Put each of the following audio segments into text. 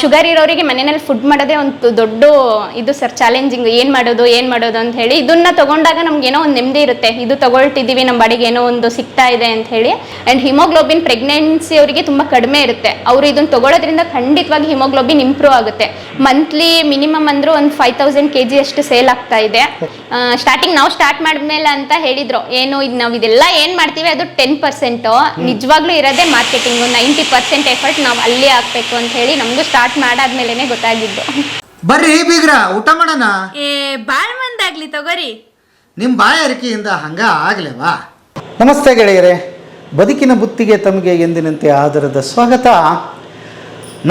Sugar ಇರೋರಿಗೆ ಮನೆಯಲ್ಲಿ food ಮಾಡೋದೇ ಒಂದು ದೊಡ್ಡ ಇದು ಸರ್ ಚಾಲೆಂಜಿಂಗ್ ಏನು ಮಾಡೋದು ಏನು ಮಾಡೋದು ಅಂತ ಹೇಳಿ ಇದನ್ನ ತಗೊಂಡಾಗ ನಮ್ಗೆ ಏನೋ ಒಂದು ನೆಮ್ಮದಿ ಇರುತ್ತೆ. ಇದು ತಗೊಳ್ತಿದ್ದೀವಿ ನಮ್ಮ ಬಾಡಿಗೆ ಏನೋ ಒಂದು ಸಿಗ್ತಾ ಇದೆ ಅಂತ ಹೇಳಿ. ಆ್ಯಂಡ್ ಹಿಮೋಗ್ಲೋಬಿನ್ ಪ್ರೆಗ್ನೆನ್ಸಿ ಅವರಿಗೆ ತುಂಬ ಕಡಿಮೆ ಇರುತ್ತೆ. ಅವರು ಇದನ್ನು ತಗೊಳ್ಳೋದ್ರಿಂದ ಖಂಡಿತವಾಗಿ ಹಿಮೋಗ್ಲೋಬಿನ್ ಇಂಪ್ರೂವ್ ಆಗುತ್ತೆ. ಮಂತ್ಲಿ ಮಿನಿಮಮ್ ಅಂದರೂ ಒಂದು ಫೈವ್ ತೌಸಂಡ್ ಕೆ ಜಿ ಅಷ್ಟು ಸೇಲ್ ಆಗ್ತಾ ಇದೆ. ಸ್ಟಾರ್ಟಿಂಗ್ ನಾವು ಸ್ಟಾರ್ಟ್ ಮಾಡಿದ್ಮೇಲೆ ಅಂತ ಹೇಳಿದ್ರು. ಏನು ಇದು ನಾವು ಇದೆಲ್ಲ ಏನು ಮಾಡ್ತೀವಿ ಅದು ಟೆನ್ ಪರ್ಸೆಂಟು ನಿಜವಾಗ್ಲೂ ಇರೋದೇ ಮಾರ್ಕೆಟಿಂಗು ನೈಂಟಿ ಪರ್ಸೆಂಟ್ ಎಫರ್ಟ್ ನಾವು ಅಲ್ಲಿ ಹಾಕ್ಬೇಕು ಅಂತ ಹೇಳಿ ನಮಗೂ ಸ್ಟಾರ್ಟ್ ಮಾಡಾದ್ಮೇಲೆ ಗೊತ್ತಾಗಿದ್ದು. ಬರ್ರಿ ಬೀಗ್ರ ಊಟ ಮಾಡೋಣ? ಏ ಬಾಳ್ ಮಂದಾಗ್ಲಿ ತಗೋರಿ. ನಿಮ್ಮ ಬಾಯಾರಿಕೆಯಿಂದ ಹಂಗ ಆಗ್ಲೇವಾ? ನಮಸ್ತೆ ಗೆಳೆಯರೇ ಬದುಕಿನ ಬುತ್ತಿಗೆ ತಮಗೆ ಎಂದಿನಂತೆ ಆದರದ ಸ್ವಾಗತ.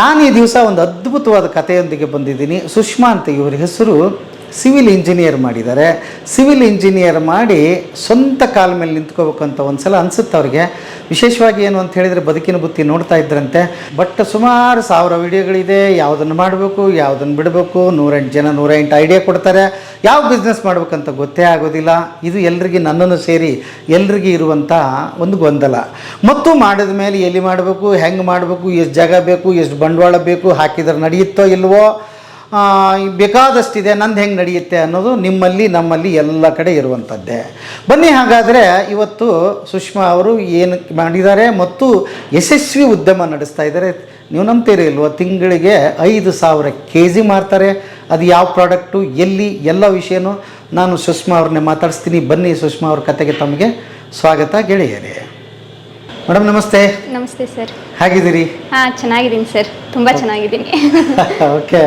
ನಾನು ಈ ದಿವಸ ಒಂದು ಅದ್ಭುತವಾದ ಕಥೆಯೊಂದಿಗೆ ಬಂದಿದ್ದೀನಿ. ಸುಷ್ಮಾ ಅಂತ ಇವ್ರ ಹೆಸರು. ಸಿವಿಲ್ ಇಂಜಿನಿಯರ್ ಮಾಡಿದ್ದಾರೆ. ಸಿವಿಲ್ ಇಂಜಿನಿಯರ್ ಮಾಡಿ ಸ್ವಂತ ಕಾಲ ಮೇಲೆ ನಿಂತ್ಕೋಬೇಕಂತ ಅಂತ ಒಂದ್ಸಲ ಅನಿಸುತ್ತೆ ಅವ್ರಿಗೆ. ವಿಶೇಷವಾಗಿ ಏನು ಅಂತ ಹೇಳಿದರೆ ಬದುಕಿನ ಬುತ್ತಿ ನೋಡ್ತಾ ಇದ್ರಂತೆ. ಬಟ್ ಸುಮಾರು ಸಾವಿರ ವೀಡಿಯೋಗಳಿದೆ. ಯಾವುದನ್ನು ಮಾಡಬೇಕು, ಯಾವುದನ್ನು ಬಿಡಬೇಕು, ನೂರೆಂಟು ಜನ ನೂರ ಎಂಟು ಐಡಿಯಾ ಕೊಡ್ತಾರೆ. ಯಾವ ಬಿಸ್ನೆಸ್ ಮಾಡಬೇಕಂತ ಗೊತ್ತೇ ಆಗೋದಿಲ್ಲ. ಇದು ಎಲ್ರಿಗೂ ನನ್ನನ್ನು ಸೇರಿ ಎಲ್ರಿಗೂ ಇರುವಂಥ ಒಂದು ಗೊಂದಲ. ಮತ್ತು ಮಾಡಿದ ಮೇಲೆ ಎಲ್ಲಿ ಮಾಡಬೇಕು, ಹೆಂಗೆ ಮಾಡಬೇಕು, ಎಷ್ಟು ಜಾಗ ಬೇಕು, ಎಷ್ಟು ಬಂಡವಾಳ ಬೇಕು, ಹಾಕಿದ್ರೆ ನಡೆಯುತ್ತೋ ಇಲ್ವೋ ಬೇಕಾದಷ್ಟಿದೆ ನಂದು ಹೆಂಗೆ ನಡೆಯುತ್ತೆ ಅನ್ನೋದು ನಿಮ್ಮಲ್ಲಿ ನಮ್ಮಲ್ಲಿ ಎಲ್ಲ ಕಡೆ ಇರುವಂಥದ್ದೇ. ಬನ್ನಿ ಹಾಗಾದರೆ ಇವತ್ತು ಸುಷ್ಮಾ ಅವರು ಏನು ಮಾಡಿದ್ದಾರೆ ಮತ್ತು ಯಶಸ್ವಿ ಉದ್ಯಮ ನಡೆಸ್ತಾ ಇದ್ದಾರೆ. ನೀವು ನಂಬ್ತೀರಿ ಇಲ್ವೋ? ತಿಂಗಳಿಗೆ ಐದು ಸಾವಿರ ಕೆ ಜಿ ಮಾರ್ತಾರೆ. ಅದು ಯಾವ ಪ್ರಾಡಕ್ಟು ಎಲ್ಲಿ ಎಲ್ಲ ವಿಷಯನೂ ನಾನು ಸುಷ್ಮಾ ಅವ್ರನ್ನೇ ಮಾತಾಡಿಸ್ತೀನಿ. ಬನ್ನಿ ಸುಷ್ಮಾ ಅವ್ರ ಕತೆಗೆ ತಮಗೆ ಸ್ವಾಗತ ಗೆಳೆಯರಿ. ಮೇಡಮ್ ನಮಸ್ತೆ. ನಮಸ್ತೆ ಸರ್. ಹೇಗಿದ್ದೀರಿ? ಹಾಂ ಚೆನ್ನಾಗಿದ್ದೀನಿ ಸರ್. ತುಂಬ ಚೆನ್ನಾಗಿದ್ದೀನಿ. ಓಕೆ.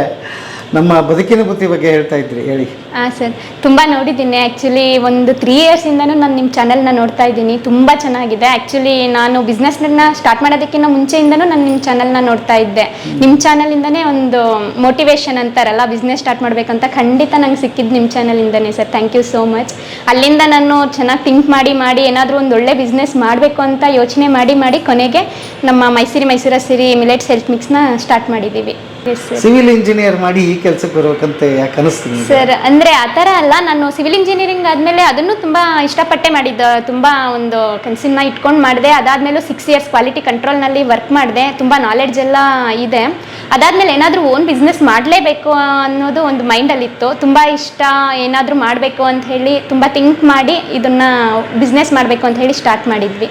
ನಮ್ಮ ಬದುಕಿನ ಬುತ್ತಿ ಬಗ್ಗೆ ಹೇಳ್ತಾ ಇದ್ರಿ, ಹೇಳಿ. ಹಾಂ ಸರ್, ತುಂಬ ನೋಡಿದ್ದೀನಿ. ಆ್ಯಕ್ಚುಲಿ ಒಂದು ತ್ರೀ ಇಯರ್ಸಿಂದನೂ ನಾನು ನಿಮ್ಮ ಚಾನಲ್ನ ನೋಡ್ತಾ ಇದ್ದೀನಿ. ತುಂಬ ಚೆನ್ನಾಗಿದೆ. ಆ್ಯಕ್ಚುಲಿ ನಾನು ಬಿಸ್ನೆಸ್ನ ಸ್ಟಾರ್ಟ್ ಮಾಡೋದಕ್ಕಿಂತ ಮುಂಚೆಯಿಂದನೂ ನಾನು ನಿಮ್ಮ ಚಾನಲ್ನ ನೋಡ್ತಾ ಇದ್ದೆ. ನಿಮ್ಮ ಚಾನಲಿಂದನೇ ಒಂದು ಮೋಟಿವೇಶನ್ ಅಂತಾರಲ್ಲ ಬಿಸ್ನೆಸ್ ಸ್ಟಾರ್ಟ್ ಮಾಡಬೇಕಂತ ಖಂಡಿತ ನಂಗೆ ಸಿಕ್ಕಿದ್ದು ನಿಮ್ಮ ಚಾನಲಿಂದನೇ sir. Thank you so much ಅಲ್ಲಿಂದ ನಾನು ಚೆನ್ನಾಗಿ ಥಿಂಕ್ ಮಾಡಿ ಮಾಡಿ, ಏನಾದರೂ ಒಂದು ಒಳ್ಳೆ ಬಿಸ್ನೆಸ್ ಮಾಡಬೇಕು ಅಂತ ಯೋಚನೆ ಮಾಡಿ ಮಾಡಿ ಕೊನೆಗೆ ನಮ್ಮ ಮೈಸೂರಿ ಮೈಸೂರ ಸಿರಿ ಮಿಲೆಟ್ಸ್ ಹೆಲ್ತ್ ಮಿಕ್ಸ್ನ ಸ್ಟಾರ್ಟ್ ಮಾಡಿದ್ದೀವಿ ಸಿವಿಲ್ ಇಂಜಿನಿಯರ್ ಮಾಡಿ ಈ ಕೆಲಸಕ್ಕೆ ಬರ್ಬೇಕಂತ ಯಾಕೆ ಅನಿಸ್ತು ಸರ್ ಅಂದ್ರೆ ಆ ಥರ ಅಲ್ಲ ನಾನು ಸಿವಿಲ್ ಇಂಜಿನಿಯರಿಂಗ್ ಆದಮೇಲೆ ಅದನ್ನು ತುಂಬ ಇಷ್ಟಪಟ್ಟೆ ಮಾಡಿದ್ದು ತುಂಬ ಒಂದು ಕನಸನ್ನ ಇಟ್ಕೊಂಡು ಮಾಡಿದೆ. ಅದಾದ್ಮೇಲೆ ಸಿಕ್ಸ್ ಇಯರ್ಸ್ ಕ್ವಾಲಿಟಿ ಕಂಟ್ರೋಲ್ನಲ್ಲಿ ವರ್ಕ್ ಮಾಡಿದೆ ತುಂಬ ನಾಲೆಡ್ಜ್ ಎಲ್ಲ ಇದೆ. ಅದಾದಮೇಲೆ ಏನಾದರೂ ಓನ್ ಬಿಸ್ನೆಸ್ ಮಾಡಲೇಬೇಕು ಅನ್ನೋದು ಒಂದು ಮೈಂಡಲ್ಲಿತ್ತು ತುಂಬ ಇಷ್ಟ ಏನಾದರೂ ಮಾಡಬೇಕು ಅಂತ ಹೇಳಿ ತುಂಬ ಥಿಂಕ್ ಮಾಡಿ ಇದನ್ನು ಬಿಸ್ನೆಸ್ ಮಾಡಬೇಕು ಅಂತ ಹೇಳಿ ಸ್ಟಾರ್ಟ್ ಮಾಡಿದ್ವಿ.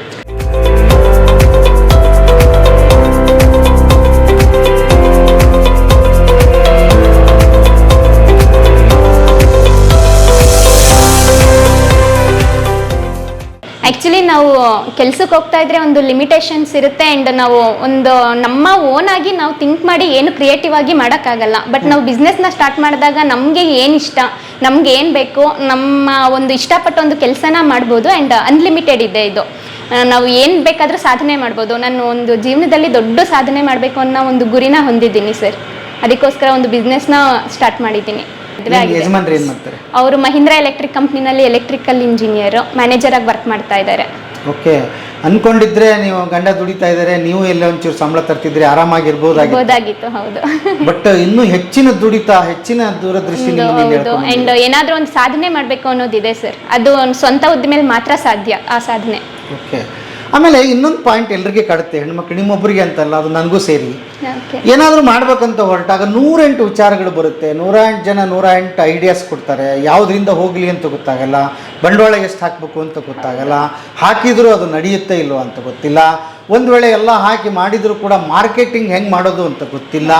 ನಾವು ಕೆಲ್ಸಕ್ಕೆ ಹೋಗ್ತಾ ಇದ್ರೆ ಒಂದು ಲಿಮಿಟೇಷನ್ಸ್ ಇರುತ್ತೆ ಅಂಡ್ ನಾವು ಒಂದು ನಮ್ಮ ಓನ್ ಆಗಿ ನಾವು ಥಿಂಕ್ ಮಾಡಿ ಏನು ಕ್ರಿಯೇಟಿವ್ ಆಗಿ ಮಾಡೋಕ್ಕಾಗಲ್ಲ. ಬಟ್ ನಾವು ಬಿಸ್ನೆಸ್ನ ಸ್ಟಾರ್ಟ್ ಮಾಡಿದಾಗ ನಮಗೆ ಏನು ಇಷ್ಟ ನಮ್ಗೆ ಏನು ಬೇಕು ನಮ್ಮ ಒಂದು ಇಷ್ಟಪಟ್ಟ ಒಂದು ಕೆಲಸನ ಮಾಡ್ಬೋದು ಆ್ಯಂಡ್ ಅನ್ಲಿಮಿಟೆಡ್ ಇದೆ ಇದು. ನಾವು ಏನು ಬೇಕಾದರೂ ಸಾಧನೆ ಮಾಡ್ಬೋದು. ನಾನು ಒಂದು ಜೀವನದಲ್ಲಿ ದೊಡ್ಡ ಸಾಧನೆ ಮಾಡಬೇಕು ಅನ್ನೋ ಒಂದು ಗುರಿನ ಹೊಂದಿದ್ದೀನಿ ಸರ್ ಅದಕ್ಕೋಸ್ಕರ ಒಂದು ಬಿಸ್ನೆಸ್ನ ಸ್ಟಾರ್ಟ್ ಮಾಡಿದ್ದೀನಿ. ಮದುವೆ ಆಗಿದೆ. ಯಜಮಾನ್ರು ಏನ್ ಮಾಡ್ತಾರೆ? ಅವರು ಮಹೀಂದ್ರಾ ಎಲೆಕ್ಟ್ರಿಕ್ ಕಂಪ್ನಿನಲ್ಲಿ ಎಲೆಕ್ಟ್ರಿಕಲ್ ಇಂಜಿನಿಯರ್ ಮ್ಯಾನೇಜರ್ ಆಗಿ ವರ್ಕ್ ಮಾಡ್ತಾ ಇದ್ದಾರೆ. ಓಕೆ. ಅನ್ಕೊಂಡಿದ್ರೆ ನೀವು ಗಂಡ ದುಡಿತಾ ಇದ್ದಾರೆ ನೀವು ಎಲ್ಲ ಒಂಚೂರು ಸಂಬಳ ತರ್ತಿದ್ರೆ ಆರಾಮಾಗಿರ್ಬೋದಾಗಿತ್ತು. ಬೋದಾಗಿತ್ತು ಹೌದು. ಬಟ್ ಇನ್ನೂ ಹೆಚ್ಚಿನ ದುಡಿತಾ ಹೆಚ್ಚಿನ ದೂರದೃಷ್ಟಿ ನಿಮ್ಮಲ್ಲಿ ಹೌದು. ಅಂಡ್ ಏನಾದ್ರೂ ಒಂದು ಸಾಧನೆ ಮಾಡ್ಬೇಕು ಅನ್ನೋದಿದೆ ಸರ್ ಅದು ಒಂದು ಸ್ವಂತ ಉದ್ದಿಮೇಲೆ ಮಾತ್ರ ಸಾಧ್ಯ ಆ ಸಾಧನೆ. ಓಕೆ. ಆಮೇಲೆ ಇನ್ನೊಂದು ಪಾಯಿಂಟ್ ಎಲ್ರಿಗೆ ಕಾಡುತ್ತೆ ಹೆಣ್ಮಕ್ಳು ನಿಮ್ಮೊಬ್ಬರಿಗೆ ಅಂತಲ್ಲ ಅದು ನನಗೂ ಸೇರಿ. ಏನಾದರೂ ಮಾಡ್ಬೇಕಂತ ಹೊರಟಾಗ ನೂರೆಂಟು ವಿಚಾರಗಳು ಬರುತ್ತೆ. ನೂರ ಎಂಟು ಜನ ನೂರ ಎಂಟು ಐಡಿಯಾಸ್ ಕೊಡ್ತಾರೆ. ಯಾವುದರಿಂದ ಹೋಗಲಿ ಅಂತ ಗೊತ್ತಾಗಲ್ಲ. ಬಂಡವಾಳ ಎಷ್ಟು ಹಾಕಬೇಕು ಅಂತ ಗೊತ್ತಾಗಲ್ಲ. ಹಾಕಿದರೂ ಅದು ನಡೆಯುತ್ತೆ ಇಲ್ವೋ ಅಂತ ಗೊತ್ತಿಲ್ಲ. ಒಂದು ವೇಳೆ ಎಲ್ಲ ಹಾಕಿ ಮಾಡಿದರೂ ಕೂಡ ಮಾರ್ಕೆಟಿಂಗ್ ಹೆಂಗೆ ಮಾಡೋದು ಅಂತ ಗೊತ್ತಿಲ್ಲ.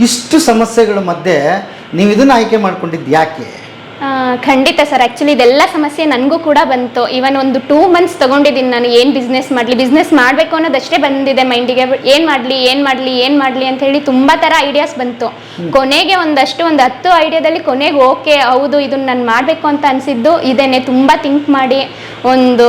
ಇಷ್ಟು ಸಮಸ್ಯೆಗಳ ಮಧ್ಯೆ ನೀವು ಇದನ್ನು ಆಯ್ಕೆ ಮಾಡ್ಕೊಂಡಿದ್ದು ಯಾಕೆ? ಖಂಡಿತ ಸರ್. ಆ್ಯಕ್ಚುಲಿ ಇದೆಲ್ಲ ಸಮಸ್ಯೆ ನನಗೂ ಕೂಡ ಬಂತು. ಇವನ್ ಒಂದು ಟೂ ಮಂತ್ಸ್ ತಗೊಂಡಿದ್ದೀನಿ ನಾನು. ಏನು ಬಿಸ್ನೆಸ್ ಮಾಡಲಿ? ಬಿಸ್ನೆಸ್ ಮಾಡಬೇಕು ಅನ್ನೋದಷ್ಟೇ ಬಂದಿದೆ ಮೈಂಡಿಗೆ ಏನು ಮಾಡಲಿ? ಏನು ಮಾಡಲಿ? ಏನು ಮಾಡಲಿ ಅಂತ ಹೇಳಿ ತುಂಬ ಥರ ಐಡಿಯಾಸ್ ಬಂತು. ಕೊನೆಗೆ ಒಂದಷ್ಟು ಒಂದು ಹತ್ತು ಐಡಿಯಾದಲ್ಲಿ ಕೊನೆಗೆ ಓಕೆ ಹೌದು ಇದನ್ನ ನಾನು ಮಾಡಬೇಕು ಅಂತ ಅನಿಸಿದ್ದು ಇದೇನೆ. ತುಂಬ ಥಿಂಕ್ ಮಾಡಿ ಒಂದು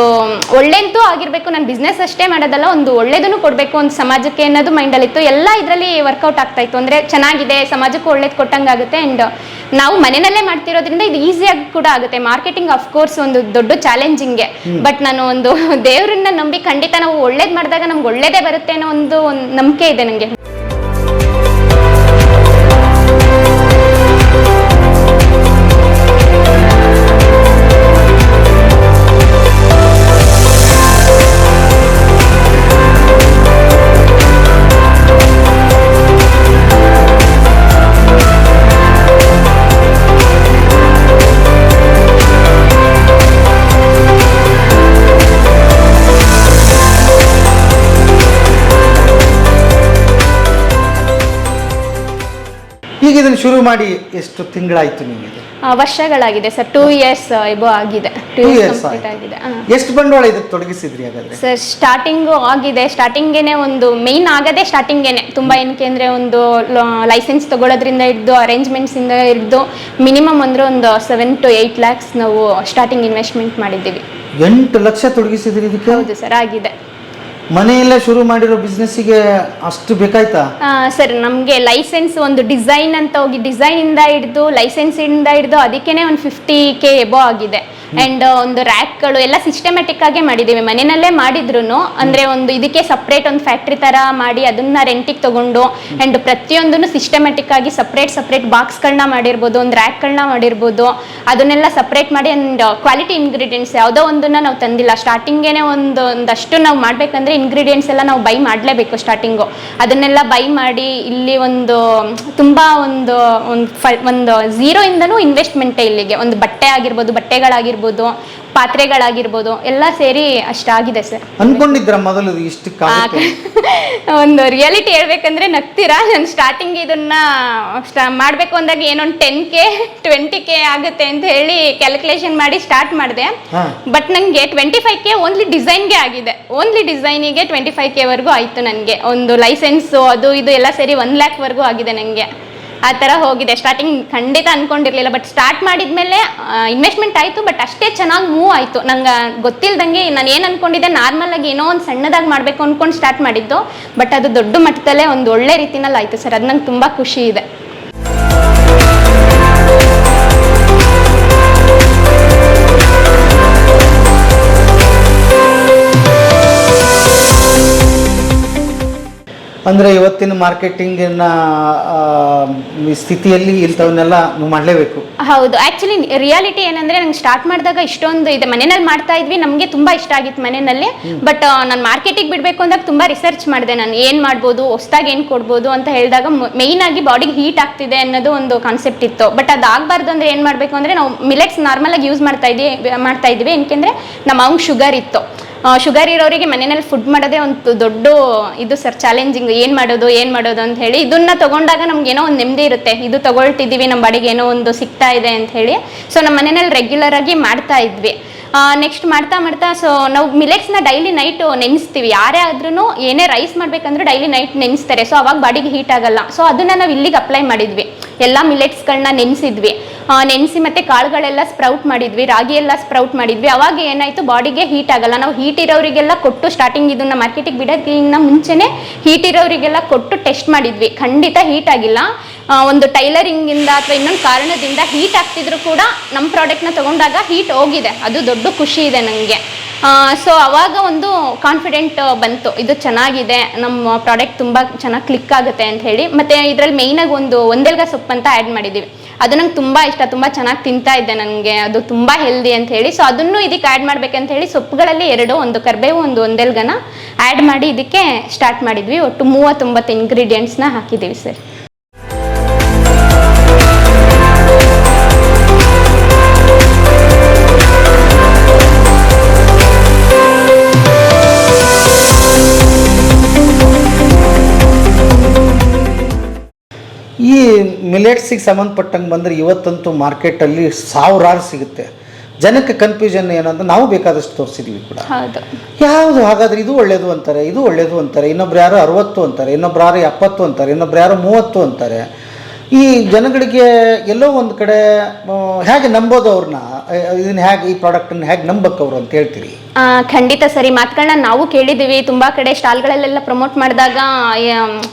ಒಳ್ಳೆಂತೂ ಆಗಿರಬೇಕು. ನಾನು ಬಿಸ್ನೆಸ್ ಅಷ್ಟೇ ಮಾಡೋದಲ್ಲ ಒಂದು ಒಳ್ಳೇದನ್ನು ಕೊಡಬೇಕು ಒಂದು ಸಮಾಜಕ್ಕೆ ಅನ್ನೋದು ಮೈಂಡಲ್ಲಿತ್ತು ಎಲ್ಲ ಇದರಲ್ಲಿ ವರ್ಕೌಟ್ ಆಗ್ತಾಯಿತ್ತು ಅಂದರೆ ಚೆನ್ನಾಗಿದೆ ಸಮಾಜಕ್ಕೂ ಒಳ್ಳೇದು ಕೊಟ್ಟಂಗೆ ಆಗುತ್ತೆ ಆ್ಯಂಡ್ ನಾವು ಮನೆಯಲ್ಲೇ ಮಾಡ್ತಿರೋದ್ರಿಂದ ಇದು ಈಸಿಯಾಗಿ ಕೂಡ ಆಗುತ್ತೆ. ಮಾರ್ಕೆಟಿಂಗ್ ಕೋರ್ಸ್ ಒಂದು ದೊಡ್ಡ ಚಾಲೆಂಜಿಂಗ್ ಬಟ್ ನಾನು ಒಂದು ದೇವರನ್ನ ನಂಬಿ ಖಂಡಿತ ನಾವು ಒಳ್ಳೇದ್ ಮಾಡಿದಾಗ ನಮ್ಗೆ ಒಳ್ಳೇದೇ ಬರುತ್ತೆ ಅನ್ನೋ ಒಂದು ಒಂದು ನಂಬಿಕೆ ಇದೆ ನನಗೆ ಈಗ ಇದನ್ನು ಶುರು ಮಾಡಿ ಎಷ್ಟು ತಿಂಗಳಾಯ್ತು ನಿಮಗೆ? ಆ, ವರ್ಷಗಳಾಗಿದೆ ಸರ್. ಟೂ ಇಯರ್ಸ್ ಎಬೋ ಆಗಿದೆ. Two two years years complete ಆಗಿದೆ. ಎಷ್ಟು ಬಂಡವಾಳ ಇದಕ್ಕೆ ತೊಡಗಿಸಿದ್ರಿ ಹಾಗಾದ್ರೆ? ಸರ್ ಸ್ಟಾರ್ಟಿಂಗು ಆಗಿದೆ. ಸ್ಟಾರ್ಟಿಂಗೇನೆ ಒಂದು ಮೇನ್ ಆಗದೆ ಸ್ಟಾರ್ಟಿಂಗೇನೆ ತುಂಬ ಏನಕ್ಕೆ ಅಂದರೆ ಒಂದು ಲೈಸೆನ್ಸ್ ತಗೊಳ್ಳೋದ್ರಿಂದ ಹಿಡಿದು ಅರೇಂಜ್ಮೆಂಟ್ಸಿಂದ ಹಿಡಿದು ಮಿನಿಮಮ್ ಅಂದರೆ ಒಂದು ಸೆವೆನ್ ಟು ಏಯ್ಟ್ ಲ್ಯಾಕ್ಸ್ ನಾವು ಸ್ಟಾರ್ಟಿಂಗ್ ಇನ್ವೆಸ್ಟ್ಮೆಂಟ್ ಮಾಡಿದ್ದೀವಿ. ಎಂಟು ಲಕ್ಷ ತೊಡಗಿಸಿದ್ರಿ ಇದಕ್ಕೆ? ಹೌದು ಸರ್ ಆಗಿದೆ. ಮನೆಯಲ್ಲೇ ಶುರು ಮಾಡಿರೋ ಬಿಸ್ನೆಸ್ಸಿಗೆ ಅಷ್ಟು ಬೇಕಾಯ್ತಾ? ಸರ್, ನಮಗೆ ಲೈಸೆನ್ಸ್ ಒಂದು ಡಿಸೈನ್ ಅಂತ ಹೋಗಿ ಡಿಸೈನಿಂದ ಹಿಡಿದು ಲೈಸೆನ್ಸಿಂದ ಹಿಡಿದು ಅದಕ್ಕೇನೆ ಒಂದು ಫಿಫ್ಟಿ ಕೆ ಎಬೋ ಆಗಿದೆ. ಆ್ಯಂಡ್ ಒಂದು ರ್ಯಾಕ್ಗಳು ಎಲ್ಲ ಸಿಸ್ಟಮ್ಯಾಟಿಕ್ ಆಗಿ ಮಾಡಿದ್ದೀವಿ. ಮನೆಯಲ್ಲೇ ಮಾಡಿದ್ರು ಅಂದರೆ ಒಂದು ಇದಕ್ಕೆ ಸಪ್ರೇಟ್ ಒಂದು ಫ್ಯಾಕ್ಟ್ರಿ ಥರ ಮಾಡಿ ಅದನ್ನ ರೆಂಟಿಗೆ ತಗೊಂಡು ಆ್ಯಂಡ್ ಪ್ರತಿಯೊಂದನ್ನು ಸಿಸ್ಟಮ್ಯಾಟಿಕ್ ಆಗಿ ಸಪ್ರೇಟ್ ಸಪ್ರೇಟ್ ಬಾಕ್ಸ್ಗಳನ್ನ ಮಾಡಿರ್ಬೋದು, ಒಂದು ರ್ಯಾಕ್ಗಳನ್ನ ಮಾಡಿರ್ಬೋದು, ಅದನ್ನೆಲ್ಲ ಸಪ್ರೇಟ್ ಮಾಡಿ ಅಂಡ್ ಕ್ವಾಲಿಟಿ ಇಂಗ್ರೀಡಿಯೆಂಟ್ಸ್ ಯಾವುದೋ ಒಂದನ್ನ ನಾವು ತಂದಿಲ್ಲ. ಸ್ಟಾರ್ಟಿಂಗೇನೆ ಒಂದು, ಒಂದಷ್ಟು ನಾವು ಮಾಡಬೇಕಂದ್ರೆ ಇಂಗ್ರೀಡಿಯೆಂಟ್ಸ್ ಎಲ್ಲ ನಾವು ಬೈ ಮಾಡಲೇಬೇಕು ಸ್ಟಾರ್ಟಿಂಗು ಅದನ್ನೆಲ್ಲ ಬೈ ಮಾಡಿ, ಇಲ್ಲಿ ಒಂದು, ತುಂಬ ಒಂದು ಒಂದು, ಫ, ಒಂದು ಝೀರೋಯಿಂದನೂ ಇನ್ವೆಸ್ಟ್ಮೆಂಟೇ ಇಲ್ಲಿಗೆ. ಒಂದು ಬಟ್ಟೆ ಆಗಿರ್ಬೋದು, ಬಟ್ಟೆಗಳಾಗಿರ್ಬೋದು ಪಾತ್ರೆಗಳಾಗಿರ್ಬೋದು ಎಲ್ಲ ಸೇರಿ ಅಷ್ಟಾಗಿದೆ ಸರ್. ಅನ್ಕೊಂಡಿದ್ರ ಮೊದಲು ಇಷ್ಟು ಒಂದು ರಿಯಾಲಿಟಿ ಹೇಳ್ಬೇಕಂದ್ರೆ ನಗ್ತೀರಾ? ನಾನು ಸ್ಟಾರ್ಟಿಂಗ್ ಇದನ್ನ ಮಾಡ್ಬೇಕು ಅಂದಾಗ ಏನೊಂದು ಟೆನ್ ಕೆ ಟ್ವೆಂಟಿ ಕೆ ಆಗುತ್ತೆ ಅಂತ ಹೇಳಿ ಕ್ಯಾಲ್ಕುಲೇಷನ್ ಮಾಡಿ ಸ್ಟಾರ್ಟ್ ಮಾಡಿದೆ. ಬಟ್ ನನಗೆ ಟ್ವೆಂಟಿ ಫೈವ್ ಕೆ ಓನ್ಲಿ ಡಿಸೈನ್ಗೆ ಆಗಿದೆ. ಓನ್ಲಿ ಡಿಸೈನಿಗೆ ಟ್ವೆಂಟಿ ಫೈವ್ ಕೆ ವರೆಗೂ ಆಯ್ತು ನನಗೆ ಒಂದು ಲೈಸೆನ್ಸು ಅದು ಇದು ಎಲ್ಲ ಸೇರಿ ಒನ್ ಲ್ಯಾಕ್ವರೆಗೂ ಆಗಿದೆ ನನಗೆ ಆ ಥರ ಹೋಗಿದೆ. ಸ್ಟಾರ್ಟಿಂಗ್ ಖಂಡಿತ ಅನ್ಕೊಂಡಿರ್ಲಿಲ್ಲ ಬಟ್ ಸ್ಟಾರ್ಟ್ ಮಾಡಿದ್ಮೇಲೆ ಇನ್ವೆಸ್ಟ್ಮೆಂಟ್ ಆಯಿತು ಬಟ್ ಅಷ್ಟೇ ಚೆನ್ನಾಗಿ ಮೂವ್ ಆಯಿತು. ನಂಗೆ ಗೊತ್ತಿಲ್ಲದಂಗೆ ನಾನು ಏನು ಅನ್ಕೊಂಡಿದ್ದೆ ನಾರ್ಮಲ್ ಆಗಿ ಏನೋ ಒಂದು ಸಣ್ಣದಾಗಿ ಮಾಡಬೇಕು ಅಂದ್ಕೊಂಡು ಸ್ಟಾರ್ಟ್ ಮಾಡಿದ್ದು ಬಟ್ ಅದು ದೊಡ್ಡ ಮಟ್ಟದಲ್ಲೇ ಒಂದು ಒಳ್ಳೆ ರೀತಿನಲ್ಲಿ ಆಯಿತು ಸರ್. ಅದು ನಂಗೆ ತುಂಬ ಖುಷಿ ಇದೆ. ಅಂದ್ರೆ ಇವತ್ತಿನ ಮಾರ್ಕೆಟಿಂಗಿನ ಸ್ಥಿತಿಯಲ್ಲಿ ಇಂಥವನ್ನೆಲ್ಲ ಮಾಡಲೇಬೇಕು. ಹೌದು. ಆ್ಯಕ್ಚುಲಿ ರಿಯಾಲಿಟಿ ಏನಂದ್ರೆ ನಂಗೆ ಸ್ಟಾರ್ಟ್ ಮಾಡಿದಾಗ ಇಷ್ಟೊಂದು ಇದೆ. ಮನೆಯಲ್ಲಿ ಮಾಡ್ತಾ ಇದ್ವಿ. ನಮಗೆ ತುಂಬಾ ಇಷ್ಟ ಆಗಿತ್ತು ಮನೆಯಲ್ಲಿ ಬಟ್ ನಾನು ಮಾರ್ಕೆಟಿಗೆ ಬಿಡಬೇಕು ಅಂದಾಗ ತುಂಬಾ ರಿಸರ್ಚ್ ಮಾಡಿದೆ ನಾನು. ಏನು ಮಾಡ್ಬೋದು ಹೊಸ್ದಾಗಿ ಏನು ಕೊಡ್ಬೋದು ಅಂತ ಹೇಳಿದಾಗ ಮೇಯ್ನ್ ಆಗಿ ಬಾಡಿಗೆ ಹೀಟ್ ಆಗ್ತಿದೆ ಅನ್ನೋದು ಒಂದು ಕಾನ್ಸೆಪ್ಟ್ ಇತ್ತು. ಬಟ್ ಅದಾಗಬಾರ್ದು ಅಂದರೆ ಏನು ಮಾಡಬೇಕು ಅಂದರೆ ನಾವು ಮಿಲೆಟ್ಸ್ ನಾರ್ಮಲಾಗಿ ಯೂಸ್ ಮಾಡ್ತಾ ಇದ್ದೀವಿ ಮಾಡ್ತಾ ಇದ್ವಿ. ಅಂದರೆ ನಮ್ಮ ಅವ್ಗೆ ಶುಗರ್ ಇತ್ತು. ಶುಗರ್ ಇರೋರಿಗೆ ಮನೆಯಲ್ಲಿ ಫುಡ್ ಮಾಡೋದೇ ಒಂದು ದೊಡ್ಡ ಇದು ಸರ್ ಚಾಲೆಂಜಿಂಗ್ ಏನು ಮಾಡೋದು ಏನು ಮಾಡೋದು ಅಂತ ಹೇಳಿ ಇದನ್ನ ತಗೊಂಡಾಗ ನಮ್ಗೆ ಏನೋ ಒಂದು ನೆಮ್ಮದಿ ಇರುತ್ತೆ. ಇದು ತಗೊಳ್ತಿದ್ದೀವಿ ನಮ್ಮ ಬಾಡಿಗೆ ಏನೋ ಒಂದು ಸಿಗ್ತಾ ಇದೆ ಅಂತ ಹೇಳಿ. ಸೊ ನಮ್ಮ ಮನೆಯಲ್ಲಿ ರೆಗ್ಯುಲರ್ ಆಗಿ ಮಾಡ್ತಾ ಇದ್ವಿ. ನೆಕ್ಸ್ಟ್ ಮಾಡ್ತಾ ಮಾಡ್ತಾ ಸೊ ನಾವು ಮಿಲೆಟ್ಸ್ನ ಡೈಲಿ ನೈಟ್ ನೆನೆಸ್ತೀವಿ. ಯಾರೇ ಆದ್ರೂ ಏನೇ ರೈಸ್ ಮಾಡಬೇಕಂದ್ರೆ ಡೈಲಿ ನೈಟ್ ನೆನೆಸ್ತಾರೆ. ಸೊ ಅವಾಗ ಬಾಡಿಗೆ ಹೀಟ್ ಆಗಲ್ಲ. ಸೊ ಅದನ್ನು ನಾವು ಇಲ್ಲಿಗೆ ಅಪ್ಲೈ ಮಾಡಿದ್ವಿ. ಎಲ್ಲ ಮಿಲೆಟ್ಸ್ಗಳನ್ನ ನೆನೆಸಿದ್ವಿ. ನೆನೆಸಿ ಮತ್ತೆ ಕಾಳುಗಳೆಲ್ಲ ಸ್ಪ್ರೌಟ್ ಮಾಡಿದ್ವಿ ರಾಗಿ ಎಲ್ಲ ಸ್ಪ್ರೌಟ್ ಮಾಡಿದ್ವಿ. ಅವಾಗ ಏನಾಯ್ತು, ಬಾಡಿಗೆ ಹೀಟ್ ಆಗಲ್ಲ. ನಾವು ಹೀಟ್ ಇರೋರಿಗೆಲ್ಲ ಕೊಟ್ಟು ಸ್ಟಾರ್ಟಿಂಗ್ ಇದನ್ನ ಮಾರ್ಕೆಟಿಗೆ ಬಿಡೋಕ್ಕಿಂತ ಮುಂಚೆನೆ ಹೀಟ್ ಇರೋರಿಗೆಲ್ಲ ಕೊಟ್ಟು ಟೆಸ್ಟ್ ಮಾಡಿದ್ವಿ. ಖಂಡಿತ ಹೀಟ್ ಆಗಿಲ್ಲ. ಒಂದು ಟೈಲರಿಂಗ್ ಇಂದ ಅಥವಾ ಇನ್ನೊಂದು ಕಾರಣದಿಂದ ಹೀಟ್ ಆಗ್ತಿದ್ರು ಕೂಡ ನಮ್ಮ ಪ್ರಾಡಕ್ಟ್ನ ತಗೊಂಡಾಗ ಹೀಟ್ ಹೋಗಿದೆ. ಅದು ದೊಡ್ಡ ಖುಷಿ ಇದೆ ನನಗೆ ಸೊ ಅವಾಗ ಒಂದು ಕಾನ್ಫಿಡೆಂಟ್ ಬಂತು. ಇದು ಚೆನ್ನಾಗಿದೆ ನಮ್ಮ ಪ್ರಾಡಕ್ಟ್ ತುಂಬ ಚೆನ್ನಾಗಿ ಕ್ಲಿಕ್ ಆಗುತ್ತೆ ಅಂತ ಹೇಳಿ. ಮತ್ತೆ ಇದರಲ್ಲಿ ಮೇಯ್ನಾಗಿ ಒಂದು, ಒಂದೆಲ್ಗ ಸೊಪ್ಪು ಅಂತ ಆ್ಯಡ್ ಮಾಡಿದ್ದೀವಿ ಅದು ನಂಗೆ ತುಂಬ ಇಷ್ಟ, ತುಂಬ ಚೆನ್ನಾಗಿ ತಿಂತಾ ಇದ್ದೆ ನನಗೆ, ಅದು ತುಂಬ ಹೆಲ್ದಿ ಅಂತ ಹೇಳಿ. ಸೊ ಅದನ್ನು ಇದಕ್ಕೆ ಆ್ಯಡ್ ಮಾಡ್ಬೇಕಂತ ಹೇಳಿ ಸೊಪ್ಪುಗಳಲ್ಲಿ ಎರಡು ಒಂದು ಕರ್ಬೇವು, ಒಂದು ಒಂದೆಲ್ಗನ ಆ್ಯಡ್ ಮಾಡಿ ಇದಕ್ಕೆ ಸ್ಟಾರ್ಟ್ ಮಾಡಿದ್ವಿ. ಒಟ್ಟು ಮೂವತ್ತೊಂಬತ್ತು ಇಂಗ್ರೀಡಿಯೆಂಟ್ಸ್ನ ಹಾಕಿದ್ದೀವಿ ಸರ್. ಮಿಲೆಟ್ಸಿಗೆ ಸಂಬಂಧಪಟ್ಟಂಗೆ ಬಂದರೆ ಇವತ್ತಂತೂ ಮಾರ್ಕೆಟಲ್ಲಿ ಸಾವಿರಾರು ಸಿಗುತ್ತೆ. ಜನಕ್ಕೆ ಕನ್ಫ್ಯೂಷನ್ ಏನಂದ್ರೆ ನಾವು ಬೇಕಾದಷ್ಟು ತೋರಿಸಿದ್ವಿ ಕೂಡ. ಯಾವುದು? ಹಾಗಾದ್ರೆ ಇದು ಒಳ್ಳೇದು ಅಂತಾರೆ ಇದು ಒಳ್ಳೇದು ಅಂತಾರೆ ಇನ್ನೊಬ್ರು ಯಾರು ಅರವತ್ತು ಅಂತಾರೆ ಇನ್ನೊಬ್ರು ಯಾರು ಎಪ್ಪತ್ತು ಅಂತಾರೆ ಇನ್ನೊಬ್ರು ಯಾರು ಮೂವತ್ತು ಅಂತಾರೆ. ಈ ಜನಗಳಿಗೆ ಎಲ್ಲೋ ಒಂದು ಕಡೆ ಹೇಗೆ ನಂಬೋದು ಅವ್ರನ್ನ? ಇದನ್ನ ಹೇಗೆ ಈ ಪ್ರಾಡಕ್ಟನ್ನು ಹೇಗೆ ನಂಬಕ್ಕೆ ಅವರು ಅಂತ ಹೇಳ್ತೀರಿ? ಖಂಡಿತ ಸರಿ. ಮಾತುಗಳನ್ನ ನಾವು ಕೇಳಿದ್ದೀವಿ. ತುಂಬ ಕಡೆ ಸ್ಟಾಲ್ಗಳಲ್ಲೆಲ್ಲ ಪ್ರಮೋಟ್ ಮಾಡಿದಾಗ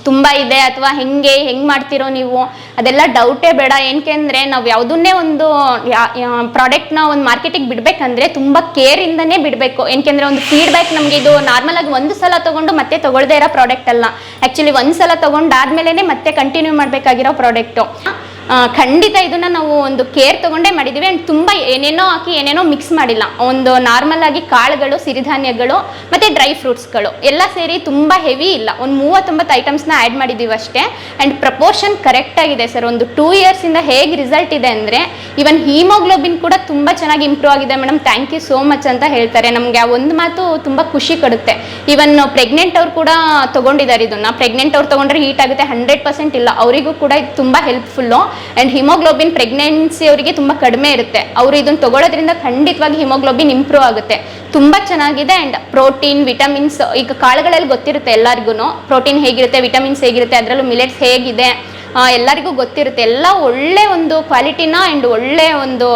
ತುಂಬ ಇದೆ. ಅಥವಾ ಹೆಂಗೆ ಹೆಂಗೆ ಮಾಡ್ತಿರೋ ನೀವು? ಅದೆಲ್ಲ ಡೌಟೇ ಬೇಡ. ಏನಕ್ಕೆ ಅಂದರೆ ನಾವು ಯಾವುದನ್ನೇ ಒಂದು ಪ್ರಾಡಕ್ಟ್ನ ಒಂದು ಮಾರ್ಕೆಟಿಗೆ ಬಿಡಬೇಕಂದ್ರೆ ತುಂಬ ಕೇರಿಂದನೇ ಬಿಡಬೇಕು. ಏನಕೆಂದರೆ ಒಂದು ಫೀಡ್ಬ್ಯಾಕ್ ನಮಗೆ ಇದು ನಾರ್ಮಲ್ ಆಗಿ ಒಂದು ಸಲ ತಗೊಂಡು ಮತ್ತೆ ತಗೊಳ್ದೇ ಇರೋ ಪ್ರಾಡಕ್ಟ್ ಅಲ್ಲ. ಆ್ಯಕ್ಚುಲಿ ಒಂದು ಸಲ ತಗೊಂಡಾದ್ಮೇಲೆ ಮತ್ತೆ ಕಂಟಿನ್ಯೂ ಮಾಡಬೇಕಾಗಿರೋ ಪ್ರಾಡಕ್ಟು ಖಂಡಿತ ಇದನ್ನ ನಾವು ಒಂದು ಕೇರ್ ತಗೊಂಡೇ ಮಾಡಿದ್ದೀವಿ ಆ್ಯಂಡ್ ತುಂಬ ಏನೇನೋ ಹಾಕಿ ಏನೇನೋ ಮಿಕ್ಸ್ ಮಾಡಿಲ್ಲ. ಒಂದು ನಾರ್ಮಲ್ ಆಗಿ ಕಾಳುಗಳು, ಸಿರಿಧಾನ್ಯಗಳು ಮತ್ತು ಡ್ರೈ ಫ್ರೂಟ್ಸ್ಗಳು ಎಲ್ಲ ಸೇರಿ ತುಂಬ ಹೆವಿ ಇಲ್ಲ. ಒಂದು ಮೂವತ್ತೊಂಬತ್ತು ಐಟಮ್ಸ್ನ ಆ್ಯಡ್ ಮಾಡಿದ್ದೀವಿ ಅಷ್ಟೇ. ಆ್ಯಂಡ್ ಪ್ರಪೋರ್ಷನ್ ಕರೆಕ್ಟಾಗಿದೆ ಸರ್ ಒಂದು ಟೂ ಇಯರ್ಸಿಂದ ಹೇಗೆ ರಿಸಲ್ಟ್ ಇದೆ ಅಂದರೆ ಇವನ್ ಹೀಮೋಗ್ಲೋಬಿನ್ ಕೂಡ ತುಂಬ ಚೆನ್ನಾಗಿ ಇಂಪ್ರೂವ್ ಆಗಿದೆ madam thank you so much ಅಂತ ಹೇಳ್ತಾರೆ. ನಮಗೆ ಆ ಒಂದು ಮಾತು ತುಂಬ ಖುಷಿ ಕೊಡುತ್ತೆ. ಇವನ್ ಪ್ರೆಗ್ನೆಂಟ್ ಅವ್ರು ಕೂಡ ತೊಗೊಂಡಿದ್ದಾರೆ ಇದನ್ನ. ಪ್ರೆಗ್ನೆಂಟ್ ಅವ್ರು ತೊಗೊಂಡ್ರೆ ಹೀಟ್ ಆಗುತ್ತೆ ಹಂಡ್ರೆಡ್ ಪರ್ಸೆಂಟ್ ಇಲ್ಲ. ಅವರಿಗೂ ಕೂಡ ಇದು ತುಂಬ ಹೆಲ್ಪ್ಫುಲ್ಲು ಆ್ಯಂಡ್ ಹಿಮೋಗ್ಲೋಬಿನ್ ಪ್ರೆಗ್ನೆನ್ಸಿ ಅವರಿಗೆ ತುಂಬ ಕಡಿಮೆ ಇರುತ್ತೆ. ಅವರು ಇದನ್ನು ತೊಗೊಳೋದ್ರಿಂದ ಖಂಡಿತವಾಗಿ ಹಿಮೋಗ್ಲೋಬಿನ್ ಇಂಪ್ರೂವ್ ಆಗುತ್ತೆ. ತುಂಬ ಚೆನ್ನಾಗಿದೆ ಆ್ಯಂಡ್ ಪ್ರೋಟೀನ್ ವಿಟಮಿನ್ಸ್ ಈಗ ಕಾಳುಗಳಲ್ಲಿ ಗೊತ್ತಿರುತ್ತೆ ಎಲ್ಲರಿಗೂ ಪ್ರೋಟೀನ್ ಹೇಗಿರುತ್ತೆ ವಿಟಮಿನ್ಸ್ ಹೇಗಿರುತ್ತೆ, ಅದರಲ್ಲೂ ಮಿಲೆಟ್ಸ್ ಹೇಗಿದೆ. ಎಲ್ಲರಿಗೂ ಗೊತ್ತಿರುತ್ತೆ. ಎಲ್ಲ ಒಳ್ಳೆ ಒಂದು ಕ್ವಾಲಿಟಿನ ಆ್ಯಂಡ್ ಒಳ್ಳೆ ಒಂದು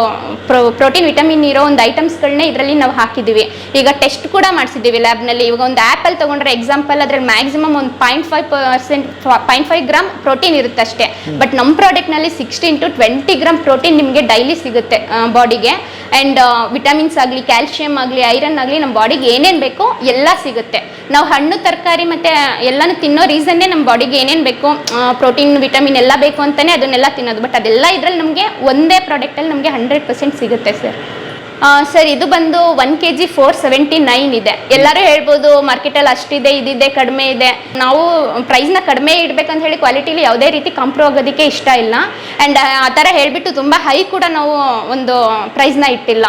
ಪ್ರೊ ಪ್ರೋಟೀನ್ ವಿಟಮಿನ್ ಇರೋ ಒಂದು ಐಟಮ್ಸ್ಗಳನ್ನೇ ಇದರಲ್ಲಿ ನಾವು ಹಾಕಿದ್ದೀವಿ. ಈಗ ಟೆಸ್ಟ್ ಕೂಡ ಮಾಡಿಸಿದ್ದೀವಿ ಲ್ಯಾಬ್ನಲ್ಲಿ ಇವಾಗ ಒಂದು ಆ್ಯಪಲ್ ತೊಗೊಂಡ್ರೆ ಎಕ್ಸಾಂಪಲ್ ಅದರಲ್ಲಿ ಮ್ಯಾಕ್ಸಿಮಮ್ ಒಂದು point five percent point five gram protein ಇರುತ್ತೆ ಅಷ್ಟೇ. ಬಟ್ ನಮ್ಮ ಪ್ರಾಡಕ್ಟ್ನಲ್ಲಿ sixteen to twenty gram protein ನಿಮಗೆ ಡೈಲಿ ಸಿಗುತ್ತೆ ಬಾಡಿಗೆ ಆ್ಯಂಡ್ ವಿಟಮಿನ್ಸ್ ಆಗಲಿ ಕ್ಯಾಲ್ಶಿಯಂ ಆಗಲಿ ಐರನ್ ಆಗಲಿ ನಮ್ಮ ಬಾಡಿಗೆ ಏನೇನು ಬೇಕೋ ಎಲ್ಲ ಸಿಗುತ್ತೆ. ನಾವು ಹಣ್ಣು ತರಕಾರಿ ಮತ್ತು ಎಲ್ಲನೂ ತಿನ್ನೋ ರೀಸನ್ನೇ ನಮ್ಮ ಬಾಡಿಗೆ ಏನೇನು ಬೇಕು ಪ್ರೋಟೀನ್ ವಿಟಮಿನ್ ಎಲ್ಲ ಬೇಕು ಅಂತಲೇ ಅದನ್ನೆಲ್ಲ ತಿನ್ನೋದು. ಬಟ್ ಅದೆಲ್ಲ ಇದ್ರಲ್ಲಿ ನಮಗೆ ಒಂದೇ ಪ್ರಾಡಕ್ಟಲ್ಲಿ ನಮಗೆ ಹಂಡ್ರೆಡ್ ಪರ್ಸೆಂಟ್ ಸಿಗುತ್ತೆ ಸರ್ ಸರ್ ಇದು ಬಂದು one K G four seventy nine ಇದೆ. ಎಲ್ಲರೂ ಹೇಳ್ಬೋದು ಮಾರ್ಕೆಟಲ್ಲಿ ಅಷ್ಟಿದೆ, ಇದಿದೆ, ಕಡಿಮೆ ಇದೆ. ನಾವು ಪ್ರೈಸ್ನ ಕಡಿಮೆ ಇಡಬೇಕಂತ ಹೇಳಿ ಕ್ವಾಲಿಟಿಲಿ ಯಾವುದೇ ರೀತಿ ಕಂಪ್ರೋ ಆಗೋದಕ್ಕೆ ಇಷ್ಟ ಇಲ್ಲ. ಆ್ಯಂಡ್ ಆ ಥರ ಹೇಳಿಬಿಟ್ಟು ತುಂಬ ಹೈ ಕೂಡ ನಾವು ಒಂದು ಪ್ರೈಸ್ನ ಇಟ್ಟಿಲ್ಲ.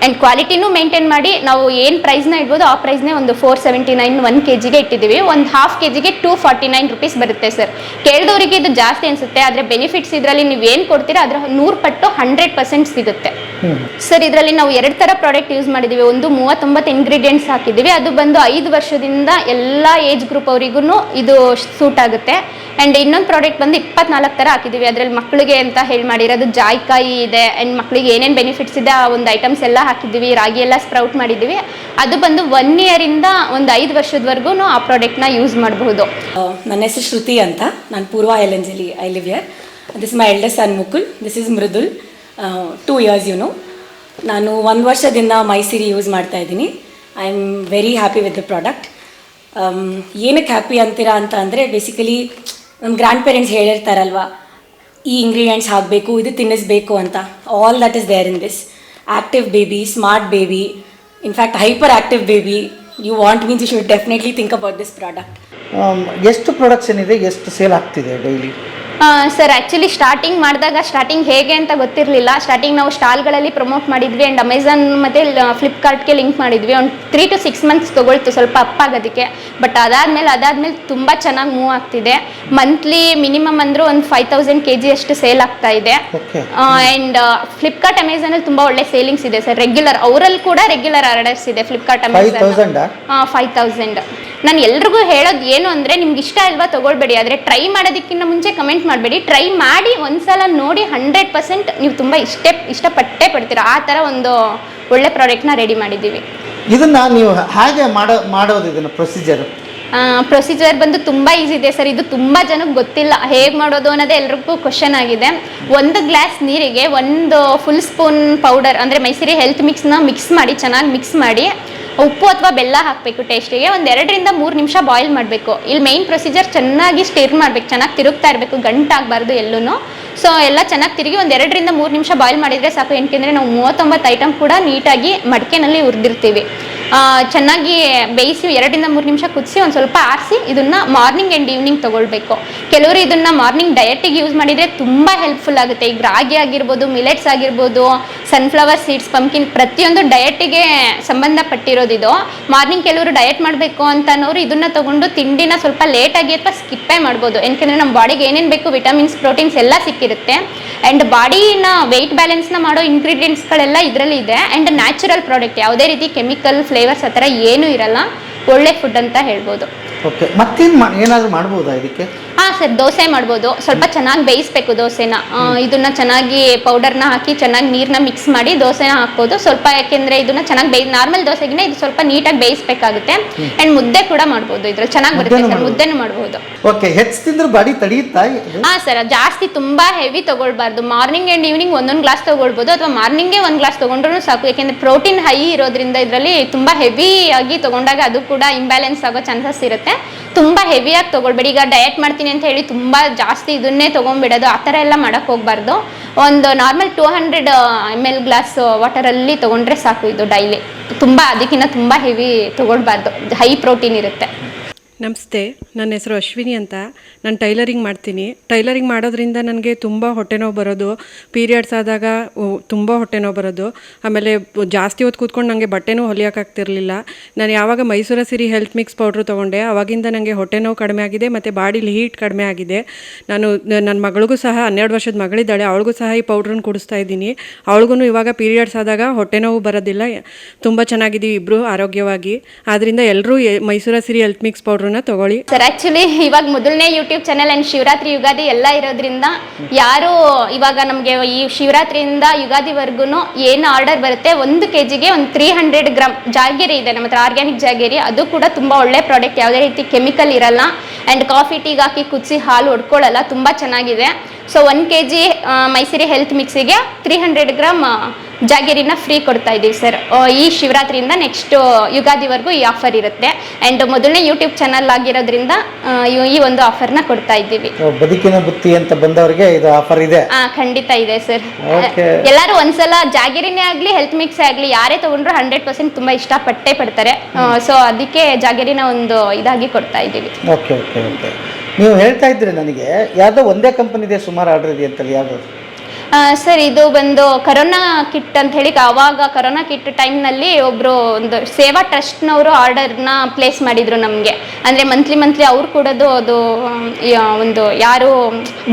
ಆ್ಯಂಡ್ ಕ್ವಾಲಿಟಿನೂ ಮೇಂಟೈನ್ ಮಾಡಿ ನಾವು ಏನು ಪ್ರೈಸ್ನ ಇಡ್ಬೋದು ಆ ಪ್ರೈಸ್ನೇ ಒಂದು four seventy nine one K ಜಿಗೆ ಇಟ್ಟಿದ್ದೀವಿ. ಒಂದು ಹಾಫ್ ಕೆ ಜಿಗೆ ಟೂ ಫಾರ್ಟಿ ನೈನ್ ರುಪೀಸ್ ಬರುತ್ತೆ ಸರ್ ಕೇಳಿದವರಿಗೆ ಇದು ಜಾಸ್ತಿ ಅನಿಸುತ್ತೆ, ಆದರೆ ಬೆನಿಫಿಟ್ಸ್ ಇದರಲ್ಲಿ ನೀವು ಏನು ಕೊಡ್ತೀರಾ, ಅದರ ನೂರು ಪಟ್ಟು ಹಂಡ್ರೆಡ್ ಪರ್ಸೆಂಟ್ ಸಿಗುತ್ತೆ. ಸರ್, ಇದರಲ್ಲಿ ನಾವು ಎರಡು ಥರ ಪ್ರಾಡಕ್ಟ್ ಯೂಸ್ ಮಾಡಿದ್ದೀವಿ. ಒಂದು ಮೂವತ್ತೊಂಬತ್ತು ಇಂಗ್ರೀಡಿಯೆಂಟ್ಸ್ ಹಾಕಿದ್ದೀವಿ. ಅದು ಬಂದು ಐದು ವರ್ಷದಿಂದ ಎಲ್ಲ ಏಜ್ ಗ್ರೂಪ್ ಅವರಿಗೂ ಇದು ಸೂಟ್ ಆಗುತ್ತೆ. ಆ್ಯಂಡ್ ಇನ್ನೊಂದು ಪ್ರಾಡಕ್ಟ್ ಬಂದು ಇಪ್ಪತ್ನಾಲ್ಕು ಥರ ಹಾಕಿದ್ದೀವಿ. ಅದರಲ್ಲಿ ಮಕ್ಕಳಿಗೆ ಅಂತ ಹೇಳಿ ಮಾಡಿರೋದು ಜಾಯ್ಕಾಯಿ ಇದೆ. ಆ್ಯಂಡ್ ಮಕ್ಕಳಿಗೆ ಏನೇನು ಬೆನಿಫಿಟ್ಸ್ ಇದೆ, ಆ ಒಂದು ಐಟಮ್ಸ್ ಎಲ್ಲ ಹಾಕಿದ್ದೀವಿ. ರಾಗಿ ಎಲ್ಲ ಸ್ಪ್ರೌಟ್ ಮಾಡಿದ್ದೀವಿ. ಅದು ಬಂದು ಒನ್ ಇಯರಿಂದ ಒಂದು ಐದು ವರ್ಷದವರೆಗೂ ಆ ಪ್ರಾಡಕ್ಟ್ನ ಯೂಸ್ ಮಾಡಬಹುದು. ನನ್ನ ಹೆಸರು ಶ್ರುತಿ ಅಂತ. ನಾನು Purva ಐಲಂಜಲಿ I live here this my eldest son Mukul this is Mridul two years ಯುನು ನಾನು ಒಂದು ವರ್ಷದಿಂದ ಮೈಸಿರಿ ಯೂಸ್ ಮಾಡ್ತಾ ಇದ್ದೀನಿ. I am very happy with the product ಏನಕ್ಕೆ ಹ್ಯಾಪಿ ಅಂತೀರಾ ಅಂತ ಅಂದರೆ ಬೇಸಿಕಲಿ ನಮ್ಮ ಗ್ರ್ಯಾಂಡ್ ಪೇರೆಂಟ್ಸ್ ಹೇಳಿರ್ತಾರಲ್ವ, ಈ ಇಂಗ್ರೀಡಿಯೆಂಟ್ಸ್ ಹಾಕಬೇಕು, ಇದು ತಿನ್ನಿಸ್ಬೇಕು ಅಂತ. All that is there in this active baby smart baby in fact hyper active baby you want means you should definitely think about this product ಎಷ್ಟು ಪ್ರಾಡಕ್ಟ್ಸ್ ಏನಿದೆ, ಎಷ್ಟು ಸೇಲ್ ಆಗ್ತಿದೆ ಡೈಲಿ ಸರ್ ಆ್ಯಕ್ಚುಲಿ ಸ್ಟಾರ್ಟಿಂಗ್ ಮಾಡಿದಾಗ starting ಹೇಗೆ ಅಂತ ಗೊತ್ತಿರಲಿಲ್ಲ. Starting ನಾವು ಸ್ಟಾಲ್ಗಳಲ್ಲಿ ಪ್ರಮೋಟ್ ಮಾಡಿದ್ವಿ ಆ್ಯಂಡ್ ಅಮೆಝಾನ್ ಮತ್ತು ಫ್ಲಿಪ್ಕಾರ್ಟ್ಗೆ ಲಿಂಕ್ ಮಾಡಿದ್ವಿ. ಒಂದು ತ್ರೀ ಟು ಸಿಕ್ಸ್ ಮಂತ್ಸ್ ತೊಗೊಳ್ತು ಸ್ವಲ್ಪ ಅಪ್ ಆಗೋದಕ್ಕೆ. ಬಟ್ ಅದಾದಮೇಲೆ ಅದಾದಮೇಲೆ ತುಂಬ ಚೆನ್ನಾಗಿ ಮೂವ್ ಆಗ್ತಿದೆ. ಮಂತ್ಲಿ ಮಿನಿಮಮ್ ಅಂದರೂ ಒಂದು ಫೈವ್ ತೌಸಂಡ್ ಕೆ ಜಿ ಅಷ್ಟು ಸೇಲ್ ಆಗ್ತಾ ಇದೆ. ಆ್ಯಂಡ್ ಫ್ಲಿಪ್ಕಾರ್ಟ್ ಅಮೆಝಾನಲ್ಲಿ ತುಂಬ ಒಳ್ಳೆ ಸೇಲಿಂಗ್ಸ್ ಇದೆ ಸರ್. ರೆಗ್ಯುಲರ್ ಅವರಲ್ಲಿ ಕೂಡ ರೆಗ್ಯುಲರ್ ಆರ್ಡರ್ಸ್ ಇದೆ ಫ್ಲಿಪ್ಕಾರ್ಟ್ ಅಮೆಝಾನ್ ಫೈವ್ ತೌಸಂಡ್ ನಾನು ಎಲ್ರಿಗೂ ಹೇಳೋದು ಏನು ಅಂದರೆ ನಿಮ್ಗೆ ಇಷ್ಟ ಅಲ್ವಾ ತೊಗೊಳ್ಬೇಡಿ. ಆದರೆ ಟ್ರೈ ಮಾಡೋದಕ್ಕಿಂತ ಮುಂಚೆ ಕಮೆಂಟ್ ಮಾಡಬೇಡಿ. ಟ್ರೈ ಮಾಡಿ ಒಂದ್ಸಲ ನೋಡಿ ಹಂಡ್ರೆಡ್ ಪರ್ಸೆಂಟ್ ನೀವು ತುಂಬ ಇಷ್ಟೇ ಇಷ್ಟಪಟ್ಟೇ ಪಡ್ತೀರಾ. ಆ ಥರ ಒಂದು ಒಳ್ಳೆ ಪ್ರಾಡಕ್ಟ್ನ ರೆಡಿ ಮಾಡಿದ್ದೀವಿ. ಇದನ್ನ ನೀವು ಹಾಗೆ ಮಾಡೋ ಮಾಡೋದು ಇದನ್ನು ಪ್ರೊಸೀಜರ್ ಪ್ರೊಸೀಜರ್ ಬಂದು ತುಂಬ ಈಸಿ ಇದೆ ಸರ್. ಇದು ತುಂಬ ಜನಕ್ಕೆ ಗೊತ್ತಿಲ್ಲ. ಹೇಗೆ ಮಾಡೋದು ಅನ್ನೋದೇ ಎಲ್ರಿಗೂ ಕ್ವಶನ್ ಆಗಿದೆ. ಒಂದು ಗ್ಲಾಸ್ ನೀರಿಗೆ ಒಂದು ಫುಲ್ ಸ್ಪೂನ್ ಪೌಡರ್ ಅಂದರೆ ಮೈಸೂರಿ ಹೆಲ್ತ್ ಮಿಕ್ಸ್ನ ಮಿಕ್ಸ್ ಮಾಡಿ ಚೆನ್ನಾಗಿ ಮಿಕ್ಸ್ ಮಾಡಿ ಉಪ್ಪು ಅಥವಾ ಬೆಲ್ಲ ಹಾಕಬೇಕು ಟೇಸ್ಟಿಗೆ ಒಂದು ಎರಡರಿಂದ ಮೂರು ನಿಮಿಷ ಬಾಯ್ಲ್ ಮಾಡಬೇಕು. ಇಲ್ಲಿ ಮೇಯ್ನ್ ಪ್ರೊಸೀಜರ್ ಚೆನ್ನಾಗಿ ಸ್ಟಿರ್ ಮಾಡಬೇಕು. ಚೆನ್ನಾಗಿ ತಿರುಗ್ತಾ ಇರಬೇಕು, ಗಂಟಾಗಬಾರ್ದು ಎಲ್ಲೂ ಸೊ ಎಲ್ಲ ಚೆನ್ನಾಗಿ ತಿರುಗಿ ಒಂದು ಎರಡರಿಂದ ಮೂರು ನಿಮಿಷ ಬಾಯ್ಲ್ ಮಾಡಿದರೆ ಸಾಕು. ಏನಕ್ಕೆ ನಾವು ಮೂವತ್ತೊಂಬತ್ತು ಐಟಮ್ ಕೂಡ ನೀಟಾಗಿ ಮಡಿಕೆನಲ್ಲಿ ಹುರಿದಿರ್ತೀವಿ. ಚೆನ್ನಾಗಿ ಬೇಯಿಸಿ ಎರಡರಿಂದ ಮೂರು ನಿಮಿಷ ಕುದಿಸಿ ಒಂದು ಸ್ವಲ್ಪ ಆರಿಸಿ ಇದನ್ನು ಮಾರ್ನಿಂಗ್ ಆ್ಯಂಡ್ ಈವ್ನಿಂಗ್ ತೊಗೊಳ್ಬೇಕು. ಕೆಲವರು ಇದನ್ನು ಮಾರ್ನಿಂಗ್ ಡಯಟಿಗೆ ಯೂಸ್ ಮಾಡಿದರೆ ತುಂಬ ಹೆಲ್ಪ್ಫುಲ್ ಆಗುತ್ತೆ. ಈಗ ರಾಗಿ ಆಗಿರ್ಬೋದು ಮಿಲೆಟ್ಸ್ ಆಗಿರ್ಬೋದು ಸನ್ಫ್ಲವರ್ ಸೀಡ್ಸ್ ಪಂಕಿನ್ ಪ್ರತಿಯೊಂದು ಡಯಟಿಗೆ ಸಂಬಂಧಪಟ್ಟಿರೋದಿದು ಮಾರ್ನಿಂಗ್ ಕೆಲವರು ಡಯಟ್ ಮಾಡಬೇಕು ಅಂತ ಅನ್ನೋರು ಇದನ್ನು ತಗೊಂಡು ತಿಂಡಿನ ಸ್ವಲ್ಪ ಲೇಟಾಗಿ ಅಥವಾ ಸ್ಕಿಪ್ಪೇ ಮಾಡ್ಬೋದು. ಯಾಕೆಂದರೆ ನಮ್ಮ ಬಾಡಿಗೆ ಏನೇನು ಬೇಕು ವಿಟಮಿನ್ಸ್ ಪ್ರೋಟೀನ್ಸ್ ಎಲ್ಲ ಸಿಕ್ಕಿರುತ್ತೆ. ಆ್ಯಂಡ್ ಬಾಡಿನ ವೆಯ್ಟ್ ಬ್ಯಾಲೆನ್ಸ್ನ ಮಾಡೋ ಇಂಗ್ರೀಡಿಯೆಂಟ್ಸ್ಗಳೆಲ್ಲ ಇದರಲ್ಲಿ ಇದೆ. ಆ್ಯಂಡ್ ನ್ಯಾಚುರಲ್ ಪ್ರಾಡಕ್ಟ್ ಯಾವುದೇ ರೀತಿ ಕೆಮಿಕಲ್ ಫ್ಲೇವರ್ಸ್ ಆ ಥರ ಏನೂ ಇರಲ್ಲ. ಒಳ್ಳೆ ಫುಡ್ ಅಂತ ಹೇಳ್ಬೋದು. ಓಕೆ ಮತ್ತೇನು ಮಾ ಏನಾದರೂ ಮಾಡ್ಬೋದಾ ಇದಕ್ಕೆ? ಹಾಂ ಸರ್ ದೋಸೆ ಮಾಡ್ಬೋದು. ಸ್ವಲ್ಪ ಚೆನ್ನಾಗಿ ಬೇಯಿಸ್ಬೇಕು ದೋಸೆನ. ಆ, ಇದನ್ನ ಚೆನ್ನಾಗಿ ಪೌಡರ್ನ ಹಾಕಿ ಚೆನ್ನಾಗಿ ನೀರನ್ನ ಮಿಕ್ಸ್ ಮಾಡಿ ದೋಸೆನ ಹಾಕ್ಬೋದು. ಸ್ವಲ್ಪ ಯಾಕೆಂದ್ರೆ ಇದನ್ನ ಚೆನ್ನಾಗಿ ಬೇಯ್ ನಾರ್ಮಲ್ ದೋಸೆಗಿನ ಇದು ಸ್ವಲ್ಪ ನೀಟಾಗಿ ಬೇಯಿಸ್ಬೇಕಾಗುತ್ತೆ. ಆ್ಯಂಡ್ ಮುದ್ದೆ ಕೂಡ ಮಾಡ್ಬೋದು ಇದ್ರಲ್ಲಿ. ಚೆನ್ನಾಗಿ ಬರುತ್ತೆ ಮುದ್ದೆನೂ ಸರ್ ಮಾಡ್ಬೋದು. ಮುದ್ದೆನೂ ಮಾಡ್ಬೋದು. ಓಕೆ ಬಾಡಿ ತಡೆಯುತ್ತಾ ಇದು? ಹಾಂ ಸರ್ ಜಾಸ್ತಿ ತುಂಬ ಹೆವಿ ತಗೊಳ್ಬಾರ್ದು. ಮಾರ್ನಿಂಗ್ ಆ್ಯಂಡ್ ಈವ್ನಿಂಗ್ ಒಂದೊಂದು ಗ್ಲಾಸ್ ತೊಗೊಳ್ಬೋದು. ಅಥವಾ ಮಾರ್ನಿಂಗೇ ಒಂದು ಗ್ಲಾಸ್ ತಗೊಂಡ್ರೂ ಸಾಕು. ಯಾಕೆಂದ್ರೆ ಪ್ರೋಟೀನ್ ಹೈ ಇರೋದ್ರಿಂದ ಇದರಲ್ಲಿ ತುಂಬ ಹೆವಿ ಆಗಿ ತಗೊಂಡಾಗ ಅದು ಕೂಡ ಇಂಬ್ಯಾಲೆನ್ಸ್ ಆಗೋ ಚಾನ್ಸಸ್ ಇರುತ್ತೆ. ತುಂಬ ಹೆವಿಯಾಗಿ ತೊಗೊಳ್ಬೇಡಿ. ಈಗ ಡಯಟ್ ಮಾಡ್ತೀನಿ ಅಂತ ಹೇಳಿ ತುಂಬ ಜಾಸ್ತಿ ಇದನ್ನೇ ತೊಗೊಂಡ್ಬಿಡೋದು, ಆ ಥರ ಎಲ್ಲ ಮಾಡೋಕ್ಕೆ ಹೋಗ್ಬಾರ್ದು. ಒಂದು normal two hundred M L glass ವಾಟರಲ್ಲಿ ತೊಗೊಂಡ್ರೆ ಸಾಕು ಇದು ಡೈಲಿ ತುಂಬ, ಅದಕ್ಕಿಂತ ತುಂಬ ಹೆವಿ ತೊಗೊಳ್ಬಾರ್ದು. ಹೈ ಪ್ರೋಟೀನ್ ಇರುತ್ತೆ. ನಮಸ್ತೆ, ನನ್ನ ಹೆಸರು ಅಶ್ವಿನಿ ಅಂತ. ನಾನು ಟೈಲರಿಂಗ್ ಮಾಡ್ತೀನಿ. ಟೈಲರಿಂಗ್ ಮಾಡೋದ್ರಿಂದ ನನಗೆ ತುಂಬ ಹೊಟ್ಟೆ ನೋವು ಬರೋದು, ಪೀರಿಯಡ್ಸ್ ಆದಾಗ ತುಂಬ ಹೊಟ್ಟೆ ನೋವು ಬರೋದು. ಆಮೇಲೆ ಜಾಸ್ತಿ ಹೊತ್ತು ಕೂತ್ಕೊಂಡು ನನಗೆ ಬಟ್ಟೆನೂ ಹೊಲಿಯೋಕ್ಕಾಗ್ತಿರ್ಲಿಲ್ಲ ನಾನು ಯಾವಾಗ Mysore Siri health mix powder ತೊಗೊಂಡೆ ಆವಾಗಿಂದ ನನಗೆ ಹೊಟ್ಟೆ ನೋವು ಕಡಿಮೆ ಆಗಿದೆ, ಮತ್ತು ಬಾಡಿಲಿ ಹೀಟ್ ಕಡಿಮೆ ಆಗಿದೆ. ನಾನು ನನ್ನ ಮಗಳಿಗೂ ಸಹ, ಹನ್ನೆರಡು ವರ್ಷದ ಮಗಳಿದ್ದಾಳೆ ಅವಳಿಗೂ ಸಹ ಈ ಪೌಡ್ರನ್ನ ಕುಡಿಸ್ತಾ ಇದ್ದೀನಿ. ಅವಳಿಗೂ ಇವಾಗ ಪೀರಿಯಡ್ಸ್ ಆದಾಗ ಹೊಟ್ಟೆ ನೋವು ಬರೋದಿಲ್ಲ. ತುಂಬ ಚೆನ್ನಾಗಿದ್ದೀವಿ ಇಬ್ಬರು ಆರೋಗ್ಯವಾಗಿ. ಆದ್ದರಿಂದ ಎಲ್ಲರೂ ಮೈಸೂರ ಸಿರಿ ಹೆಲ್ತ್ ಮಿಕ್ಸ್ ಪೌಡ್ರನ್ನ ತಗೊಳ್ಳಿ. ಸರ್ ಆಕ್ಚುಲಿ ಇವಾಗ ಮೊದಲನೇ YouTube channel and Shivaratri Ugadi ಎಲ್ಲ ಇರೋದ್ರಿಂದ ಯಾರು ಇವಾಗ ನಮಗೆ ಈ ಶಿವರಾತ್ರಿಯಿಂದ ಯುಗಾದಿವರೆಗೂ ಏನು ಆರ್ಡರ್ ಬರುತ್ತೆ ಒಂದು ಕೆ ಜಿಗೆ ಒಂದು ತ್ರೀ ಹಂಡ್ರೆಡ್ ಗ್ರಾಮ್ ಜಾಗೇರಿ ಇದೆ ನಮ್ಮ ಹತ್ರ ಆರ್ಗ್ಯಾನಿಕ್ ಜಾಗೇರಿ. ಅದು ಕೂಡ ತುಂಬ ಒಳ್ಳೆ ಪ್ರಾಡಕ್ಟ್ ಯಾವುದೇ ರೀತಿ ಕೆಮಿಕಲ್ ಇರಲ್ಲ. ಆ್ಯಂಡ್ ಕಾಫಿ ಟೀಗೆ ಹಾಕಿ ಕುದಿಸಿ ಹಾಲು ಹೊಡ್ಕೊಳ್ಳಲ್ಲ ತುಂಬ ಚೆನ್ನಾಗಿದೆ. So one K G Mysuri health ಮಿಕ್ಸಿಗೆ ತ್ರೀ ಹಂಡ್ರೆಡ್ ಗ್ರಾಮ್ ಜಾಗೇರಿನ ಫ್ರೀ ಕೊಡ್ತಾ ಇದ್ದೀವಿ ಸರ್ ಈ ಶಿವರಾತ್ರಿಯಿಂದ ನೆಕ್ಸ್ಟ್ ಯುಗಾದಿವರೆಗೂ ಈ ಆಫರ್ ಇರುತ್ತೆ. ಅಂಡ್ ಮೊದಲನೇ ಯೂಟ್ಯೂಬ್ ಚಾನಲ್ ಆಗಿರೋದ್ರಿಂದ ಈ- ಒಂದು ಒಂದು ಆಫರ್ನ ಕೊಡ್ತಾ ಇದ್ದೀವಿ. ಬದುಕಿನ ಬುತ್ತಿ ಅಂತ ಬಂದವರಿಗೆ ಇದು ಆಫರ್ ಇದೆ. ಆ ಖಂಡಿತ ಇದೆ ಸರ್ ಎಲ್ಲಾರು ಒಂದ್ಸಲ ಜಾಗೇರಿನೇ ಆಗಲಿ ಹೆಲ್ತ್ ಮಿಕ್ಸ್ ಆಗಲಿ ಯಾರೇ ತಗೊಂಡ್ರು ಹಂಡ್ರೆಡ್ ಪರ್ಸೆಂಟ್ ತುಂಬ ಇಷ್ಟಪಟ್ಟೇ ಪಡ್ತಾರೆ ಸೊ ಅದಕ್ಕೆ ಜಾಗೇರಿನ ಒಂದು ಇದಾಗಿ ಕೊಡ್ತಾ ಇದ್ದೀವಿ. ಓಕೆ ಓಕೆ ಓಕೆ ನೀವು ಹೇಳ್ತಾ ಇದ್ರಿ ನನಗೆ ಯಾವುದೋ ಒಂದೇ ಕಂಪನಿದೆ ಸುಮಾರು ಆರ್ಡರ್ ಇದೆ ಅಂತ ಯಾವುದು ಸರ್, ಇದು ಬಂದು ಕರೋನಾ ಕಿಟ್ ಅಂತ ಹೇಳಿ ಅವಾಗ ಕರೋನಾ ಕಿಟ್ ಟೈಮ್ನಲ್ಲಿ ಒಬ್ಬರು ಒಂದು ಸೇವಾ ಟ್ರಸ್ಟ್ನವರು ಆರ್ಡರ್ನ ಪ್ಲೇಸ್ ಮಾಡಿದ್ರು ನಮಗೆ. ಅಂದರೆ ಮಂತ್ಲಿ ಮಂತ್ಲಿ ಅವ್ರು ಕೊಡೋದು ಅದು ಒಂದು ಯಾರು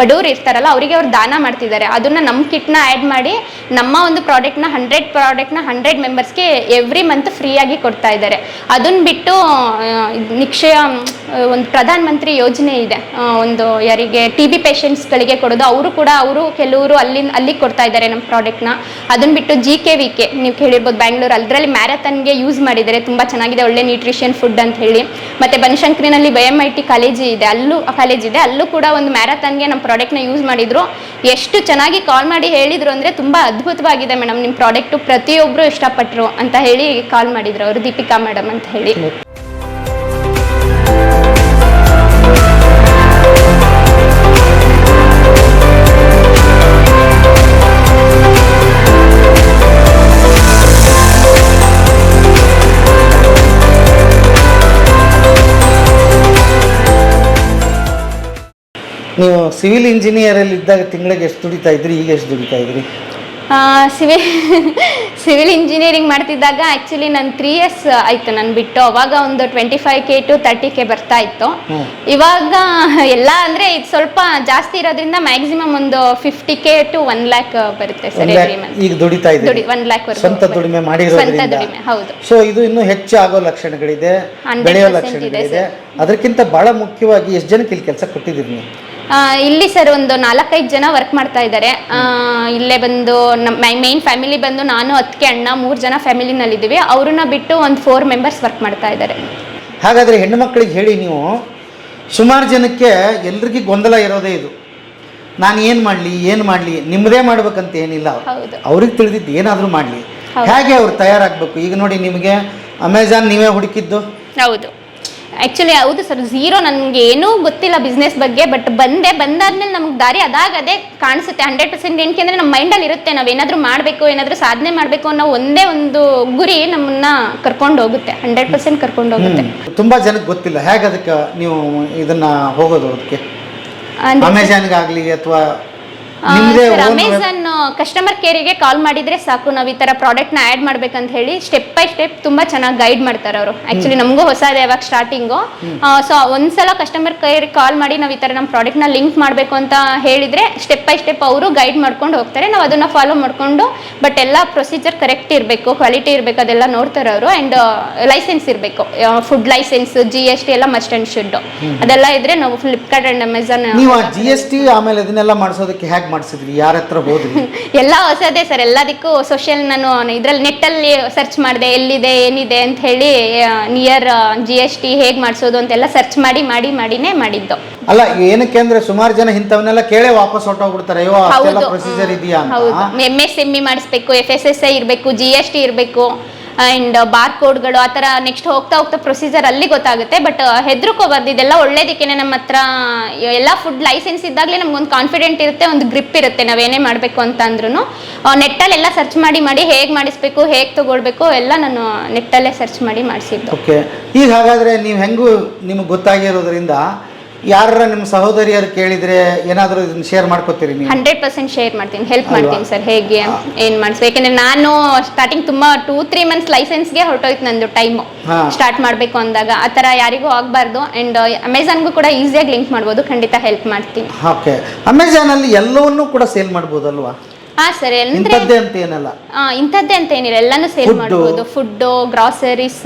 ಬಡವರು ಇರ್ತಾರಲ್ಲ, ಅವರಿಗೆ ಅವ್ರು ದಾನ ಮಾಡ್ತಿದ್ದಾರೆ. ಅದನ್ನ ನಮ್ಮ ಕಿಟ್ನ ಆ್ಯಡ್ ಮಾಡಿ, ನಮ್ಮ ಒಂದು ಪ್ರಾಡಕ್ಟ್ನ ಹಂಡ್ರೆಡ್ ಪ್ರಾಡಕ್ಟ್ನ ಹಂಡ್ರೆಡ್ ಮೆಂಬರ್ಸ್ಗೆ ಎವ್ರಿ ಮಂತ್ ಫ್ರೀಯಾಗಿ ಕೊಡ್ತಾ ಇದ್ದಾರೆ. ಅದನ್ನ ಬಿಟ್ಟು ನಿಕ್ಷಯ ಒಂದು ಪ್ರಧಾನ ಮಂತ್ರಿ ಯೋಜನೆ ಇದೆ. ಒಂದು ಯಾರಿಗೆ ಟಿ ಬಿ ಪೇಷಂಟ್ಸ್ಗಳಿಗೆ ಕೊಡೋದು, ಅವರು ಕೂಡ, ಅವರು ಕೆಲವರು ಅಲ್ಲಿ ಅಲ್ಲಿಗೆ ಕೊಡ್ತಾ ಇದ್ದಾರೆ ನಮ್ಮ ಪ್ರಾಡಕ್ಟ್ನ ಅದನ್ನ ಬಿಟ್ಟು ಜಿ ಕೆ ವಿ ಕೆ ನೀವು ಕೇಳಿರ್ಬೋದು ಬ್ಯಾಂಗ್ಳೂರು ಅದರಲ್ಲಿ ಮ್ಯಾರಥನ್ಗೆ ಯೂಸ್ ಮಾಡಿದ್ದಾರೆ ತುಂಬ ಚೆನ್ನಾಗಿದೆ, ಒಳ್ಳೆ ನ್ಯೂಟ್ರಿಷನ್ ಫುಡ್ ಅಂತ ಹೇಳಿ. ಮತ್ತು ಬನಶಂಕರಿನಲ್ಲಿ by M I T college ಇದೆ, ಅಲ್ಲೂ ಕಾಲೇಜ್ ಇದೆ, ಅಲ್ಲೂ ಕೂಡ ಒಂದು ಮ್ಯಾರಥನ್ಗೆ ನಮ್ಮ ಪ್ರಾಡಕ್ಟ್ನ ಯೂಸ್ ಮಾಡಿದ್ರು. ಎಷ್ಟು ಚೆನ್ನಾಗಿ ಕಾಲ್ ಮಾಡಿ ಹೇಳಿದ್ರು ಅಂದರೆ ತುಂಬ ಅದ್ಭುತವಾಗಿದೆ ಮೇಡಮ್ ನಿಮ್ಮ ಪ್ರಾಡಕ್ಟು ಪ್ರತಿಯೊಬ್ಬರು ಇಷ್ಟಪಟ್ಟರು ಅಂತ ಹೇಳಿ ಕಾಲ್ ಮಾಡಿದ್ರು ಅವರು, ದೀಪಿಕಾ ಮೇಡಮ್ ಅಂತ ಹೇಳಿ. ನೀವು ಸಿವಿಲ್ ಇಂಜಿನಿಯರಲ್ಲಿ ಇದ್ದಾಗ ತಿಂಗಳಿಗೆ ಎಷ್ಟು ದುಡಿತಾ ಇದ್ರಿ? ಈಗ ಎಷ್ಟು ದುಡಿತಾ ಇದ್ರಿ? ಸಿವಿಲ್ ಸಿವಿಲ್ ಇಂಜಿನಿಯರಿಂಗ್ ಮಾಡ್ತಿದ್ದಾಗ ಆ್ಯಕ್ಚುಲಿ ನಾನು ತ್ರೀ ಇಯರ್ಸ್ ಆಯಿತು. ನಾನು ಬಿಟ್ಟು ಅವಾಗ ಒಂದು twenty five K to thirty K ಬರ್ತಾ ಇತ್ತು. ಇವಾಗ ಎಲ್ಲ ಅಂದರೆ ಇದು ಸ್ವಲ್ಪ ಜಾಸ್ತಿ ಇರೋದ್ರಿಂದ ಮ್ಯಾಕ್ಸಿಮಮ್ ಒಂದು fifty K to one lakh ಬರುತ್ತೆ ಸರ್ ಎವ್ರಿ ಮಂತ್ ಈಗ ದುಡಿತಾ ದುಡಿ ಒನ್ ಲ್ಯಾಕ್ ಸ್ವಂತ ದುಡಿಮೆ ಸ್ವಂತ ಮಾಡಿರೋದ್ರಿಂದ ದುಡಿಮೆ ಹೌದು. ಸೊ ಇದು ಇನ್ನೂ ಹೆಚ್ಚು ಆಗೋ ಲಕ್ಷಣಗಳಿದೆ 100% ಬೆಳೆಯೋ ಇದೆ ಲಕ್ಷಣಗಳಿದೆ. ಅದಕ್ಕಿಂತ ಬಹಳ ಮುಖ್ಯವಾಗಿ ಎಷ್ಟು ಜನಕ್ಕೆ ಇಲ್ಲಿ ಕೆಲಸ ಕೊಟ್ಟಿದ್ದೀರಿ ನೀವು? ಇಲ್ಲಿ ಸರ್ ಒಂದು ನಾಲ್ಕೈದು ಜನ ವರ್ಕ್ ಮಾಡ್ತಾ ಇದ್ದಾರೆ. ಇಲ್ಲೇ ಬಂದು ನಮ್ಮ ಮೈನ್ ಫ್ಯಾಮಿಲಿ ಬಂದು ನಾನು ಅದಕ್ಕೆ ಅಣ್ಣ ಮೂರು ಜನ ಫ್ಯಾಮಿಲಿನಲ್ಲಿದ್ದೀವಿ ಅವ್ರನ್ನ ಬಿಟ್ಟು ಒಂದು ಫೋರ್ ಮೆಂಬರ್ಸ್ ವರ್ಕ್ ಮಾಡ್ತಾ ಇದ್ದಾರೆ. ಹಾಗಾದರೆ ಹೆಣ್ಣು ಮಕ್ಕಳಿಗೆ ಹೇಳಿ ನೀವು ಸುಮಾರು ಜನಕ್ಕೆ ಎಲ್ರಿಗೂ ಗೊಂದಲ ಇರೋದೇ ಇದು. ನಾನು ಏನು ಮಾಡಲಿ ಏನು ಮಾಡಲಿ ನಿಮ್ಮದೇ ಮಾಡ್ಬೇಕಂತ ಏನಿಲ್ಲ. ಅವ್ರಿಗೆ ತಿಳಿದಿದ್ದು ಏನಾದರೂ ಮಾಡಲಿ. ಹೇಗೆ ಅವ್ರು ತಯಾರಾಗಬೇಕು? ಈಗ ನೋಡಿ ನಿಮಗೆ ಅಮೆಝಾನ್ ನೀವೇ ಹುಡುಕಿದ್ದು? ಹೌದು. ಆ್ಯಕ್ಚುಲಿ ಹೌದು ಸರ್ ಝೀರೋ ನನಗೆ ಏನೂ ಗೊತ್ತಿಲ್ಲ ಬಿಸ್ನೆಸ್ ಬಗ್ಗೆ ಬಟ್ ಬಂದೆ ಬಂದಾದ್ಮೇಲೆ ನಮ್ಗೆ ದಾರಿ ಅದಾಗ ಅದೇ ಕಾಣಿಸುತ್ತೆ ಹಂಡ್ರೆಡ್ ಪರ್ಸೆಂಟ್ ಏನಕ್ಕೆ ಅಂದರೆ ನಮ್ಮ ಮೈಂಡಲ್ಲಿ ಇರುತ್ತೆ. ನಾವು ಏನಾದರೂ ಮಾಡಬೇಕು ಏನಾದರೂ ಸಾಧನೆ ಮಾಡಬೇಕು ಅನ್ನೋ ಒಂದೇ ಒಂದು ಗುರಿ ನಮ್ಮನ್ನ ಕರ್ಕೊಂಡು ಹೋಗುತ್ತೆ. ಹಂಡ್ರೆಡ್ ಪರ್ಸೆಂಟ್ ಕರ್ಕೊಂಡು ಹೋಗುತ್ತೆ. ತುಂಬ ಜನಕ್ಕೆ ಗೊತ್ತಿಲ್ಲ. ಹೇಗೆ ಅದಕ್ಕೆ ನೀವು ಇದನ್ನ ಹೋಗೋದು ಅದಕ್ಕೆ? ಅಮೆಝಾನ್ಗಾಗಲಿ ಅಮೆಜಾನ್ಗಾಗಲಿ ಅಥವಾ ಅಮೆಝಾನ್ ಕಸ್ಟಮರ್ ಕೇರಿಗೆ ಕಾಲ್ ಮಾಡಿದ್ರೆ ಸಾಕು. ನಾವು ಈ ತರ ಪ್ರಾಡಕ್ಟ್ನ ಆಡ್ ಮಾಡ್ಬೇಕಂತ ಹೇಳಿ ಸ್ಟೆಪ್ ಬೈ ಸ್ಟೆಪ್ ತುಂಬಾ ಚೆನ್ನಾಗಿ ಗೈಡ್ ಮಾಡ್ತಾರೆ ಅವರು. ಆಕ್ಚುಲಿ ನಮಗೂ ಹೊಸದೇ ಯಾವಾಗ ಸ್ಟಾರ್ಟಿಂಗು ಸೊ ಒಂದ್ಸಲ ಕಸ್ಟಮರ್ ಕೇರ್ ಕಾಲ್ ಮಾಡಿ ನಾವು ಈ ತರ ನಮ್ಮ ನ ಲಿಂಕ್ ಮಾಡಬೇಕು ಅಂತ ಹೇಳಿದ್ರೆ ಸ್ಟೆಪ್ ಬೈ ಸ್ಟೆಪ್ ಅವರು ಗೈಡ್ ಮಾಡ್ಕೊಂಡು ಹೋಗ್ತಾರೆ. ನಾವು ಅದನ್ನ ಫಾಲೋ ಮಾಡ್ಕೊಂಡು ಬಟ್ ಎಲ್ಲ ಪ್ರೊಸೀಜರ್ ಕರೆಕ್ಟ್ ಇರಬೇಕು ಕ್ವಾಲಿಟಿ ಇರಬೇಕು ಅದೆಲ್ಲ ನೋಡ್ತಾರೆ ಅವರು. ಅಂಡ್ ಲೈಸೆನ್ಸ್ ಇರಬೇಕು. Food licence G S T ಎಲ್ಲ ಮಸ್ಟ್ ಅಂಡ್ ಶುಡ್ ಅದೆಲ್ಲ ಇದ್ರೆ ನಾವು ಫ್ಲಿಪ್ಕಾರ್ಟ್ ಅಂಡ್ ಅಮೆಝಾನ್ ನೀವು ಜಿ ಎಸ್ ಟಿ ಆಮೇಲೆ ಅದನ್ನೆಲ್ಲ ಮಾಡಿಸೋದಕ್ಕೆ ಹೇಗೆ ಮಾಡಿಸಿದ್ರಿ ಯಾರ ಹತ್ರ ಹೋದ್ರಿ ಎಲ್ಲ ಹೊಸದೇ ಸರ್ ಎಲ್ಲದಕ್ಕೂ ಸೋಷಿಯಲ್ ನಾನು ಇದ್ರಲ್ಲಿ ನೆಟ್ಟಲ್ಲಿ ಸರ್ಚ್ ಮಾಡಿದೆ ಎಲ್ಲಿದೆ ಏನಿದೆ ಅಂತ ಹೇಳಿ ನಿಯರ್ ಜಿ ಎಸ್ ಟಿ ಹೇಗೆ ಮಾಡಿಸೋದು ಅಂತೆಲ್ಲ ಸರ್ಚ್ ಮಾಡಿ ಮಾಡಿ ಮಾಡಿನೇ ಮಾಡಿದ್ದು. ಅಲ್ಲ ಏನಕ್ಕೆ ಅಂದ್ರೆ ಸುಮಾರು ಜನ ಇಂಥವನ್ನೆಲ್ಲ ಕೇಳೇ ವಾಪಸ್ ಹೊರಟೋಗ್ಬಿಡ್ತಾರೆ. ಅಯ್ಯೋ ಅಷ್ಟೆಲ್ಲ ಪ್ರೊಸೀಜರ್ ಇದೆಯಾ ಹೌದು. ಅಂತ ಎಂ ಎಸ್ ಎಂ ಇ ಮಾಡಿಸ್ಬೇಕು ಎಫ್ ಎಸ್ ಎಸ್ ಐ ಇರಬೇಕು ಜಿ ಎಸ್ ಟಿ ಇರಬೇಕು. ಆ್ಯಂಡ್ ಬಾರ್ ಕೋಡ್ಗಳು ಆ ಥರ ನೆಕ್ಸ್ಟ್ ಹೋಗ್ತಾ ಹೋಗ್ತಾ ಪ್ರೊಸೀಜರ್ ಅಲ್ಲಿ ಗೊತ್ತಾಗುತ್ತೆ. ಬಟ್ ಹೆದರ್ಕೋಬಾರ್ದು ಇದೆಲ್ಲ ಒಳ್ಳೇದಕ್ಕೇನೆ ನಮ್ಮ ಹತ್ರ ಎಲ್ಲ ಫುಡ್ ಲೈಸೆನ್ಸ್ ಇದ್ದಾಗಲೇ ನಮ್ಗೊಂದು ಕಾನ್ಫಿಡೆಂಟ್ ಇರುತ್ತೆ, ಒಂದು ಗ್ರಿಪ್ ಇರುತ್ತೆ ನಾವೇನೇ ಮಾಡಬೇಕು ಅಂತ ಅಂದ್ರೂ ನೆಟ್ಟಲ್ಲಿ ಎಲ್ಲ ಸರ್ಚ್ ಮಾಡಿ ಮಾಡಿ ಹೇಗೆ ಮಾಡಿಸ್ಬೇಕು, ಹೇಗೆ ತಗೊಳ್ಬೇಕು ಎಲ್ಲ ನಾನು ನೆಟ್ಟಲ್ಲೇ ಸರ್ಚ್ ಮಾಡಿ ಮಾಡಿಸಿದ್ದು. ಓಕೆ ಈಗ ಹಾಗಾದರೆ ನೀವು ಹೆಂಗೂ ನಿಮಗೆ ಗೊತ್ತಾಗಿರೋದ್ರಿಂದ ಯಾರ ನಿಮ್ಮ ಸಹೋದರಿಯರು ಕೇಳಿದ್ರೆ ಏನಾದರೂ ಇದನ್ನ ಶೇರ್ ಮಾಡ್ಕೋತೀರಿ ನೀವು? ಹಂಡ್ರೆಡ್ ಪರ್ಸೆಂಟ್ ಶೇರ್ ಮಾಡ್ತೀನಿ. ಹೆಲ್ಪ್ ಮಾಡ್ತೀನಿ ಸರ್ ಹೇಗೆ ಏನು ಮಾಡಿಸ್ಬೇಕು ಯಾಕಂದ್ರೆ ನಾನು ಸ್ಟಾರ್ಟಿಂಗ್ ತುಂಬ ಟೂ ತ್ರೀ ಮಂತ್ಸ್ ಲೈಸೆನ್ಸ್ಗೆ ಹೊರಟೋಯ್ತು ನಂದು ಟೈಮು. ಸ್ಟಾರ್ಟ್ ಮಾಡಬೇಕು ಅಂದಾಗ. ಆ ಥರ ಯಾರಿಗೂ ಆಗಬಾರ್ದು. ಆ್ಯಂಡ್ ಅಮೆಝಾನ್ಗೂ ಕೂಡ ಈಸಿಯಾಗಿ ಲಿಂಕ್ ಮಾಡ್ಬೋದು. ಖಂಡಿತ ಹೆಲ್ಪ್ ಮಾಡ್ತೀನಿ. ಓಕೆ ಅಮೆಝಾನಲ್ಲಿ ಎಲ್ಲವನ್ನೂ ಕೂಡ ಸೇಲ್ ಮಾಡ್ಬೋದಲ್ವಾ? ಹಾಂ ಸರ್ ಅಂದ್ರೆ ಇಂಥದ್ದೇ ಅಂತ ಏನಲ್ಲ. ಆ, ಇಂಥದ್ದೇ ಅಂತ ಏನಿಲ್ಲ ಎಲ್ಲಾನು ಸೇಲ್ Food. ಮಾಡ್ಬೋದು. ಫುಡ್ಡು ಗ್ರಾಸರೀಸ್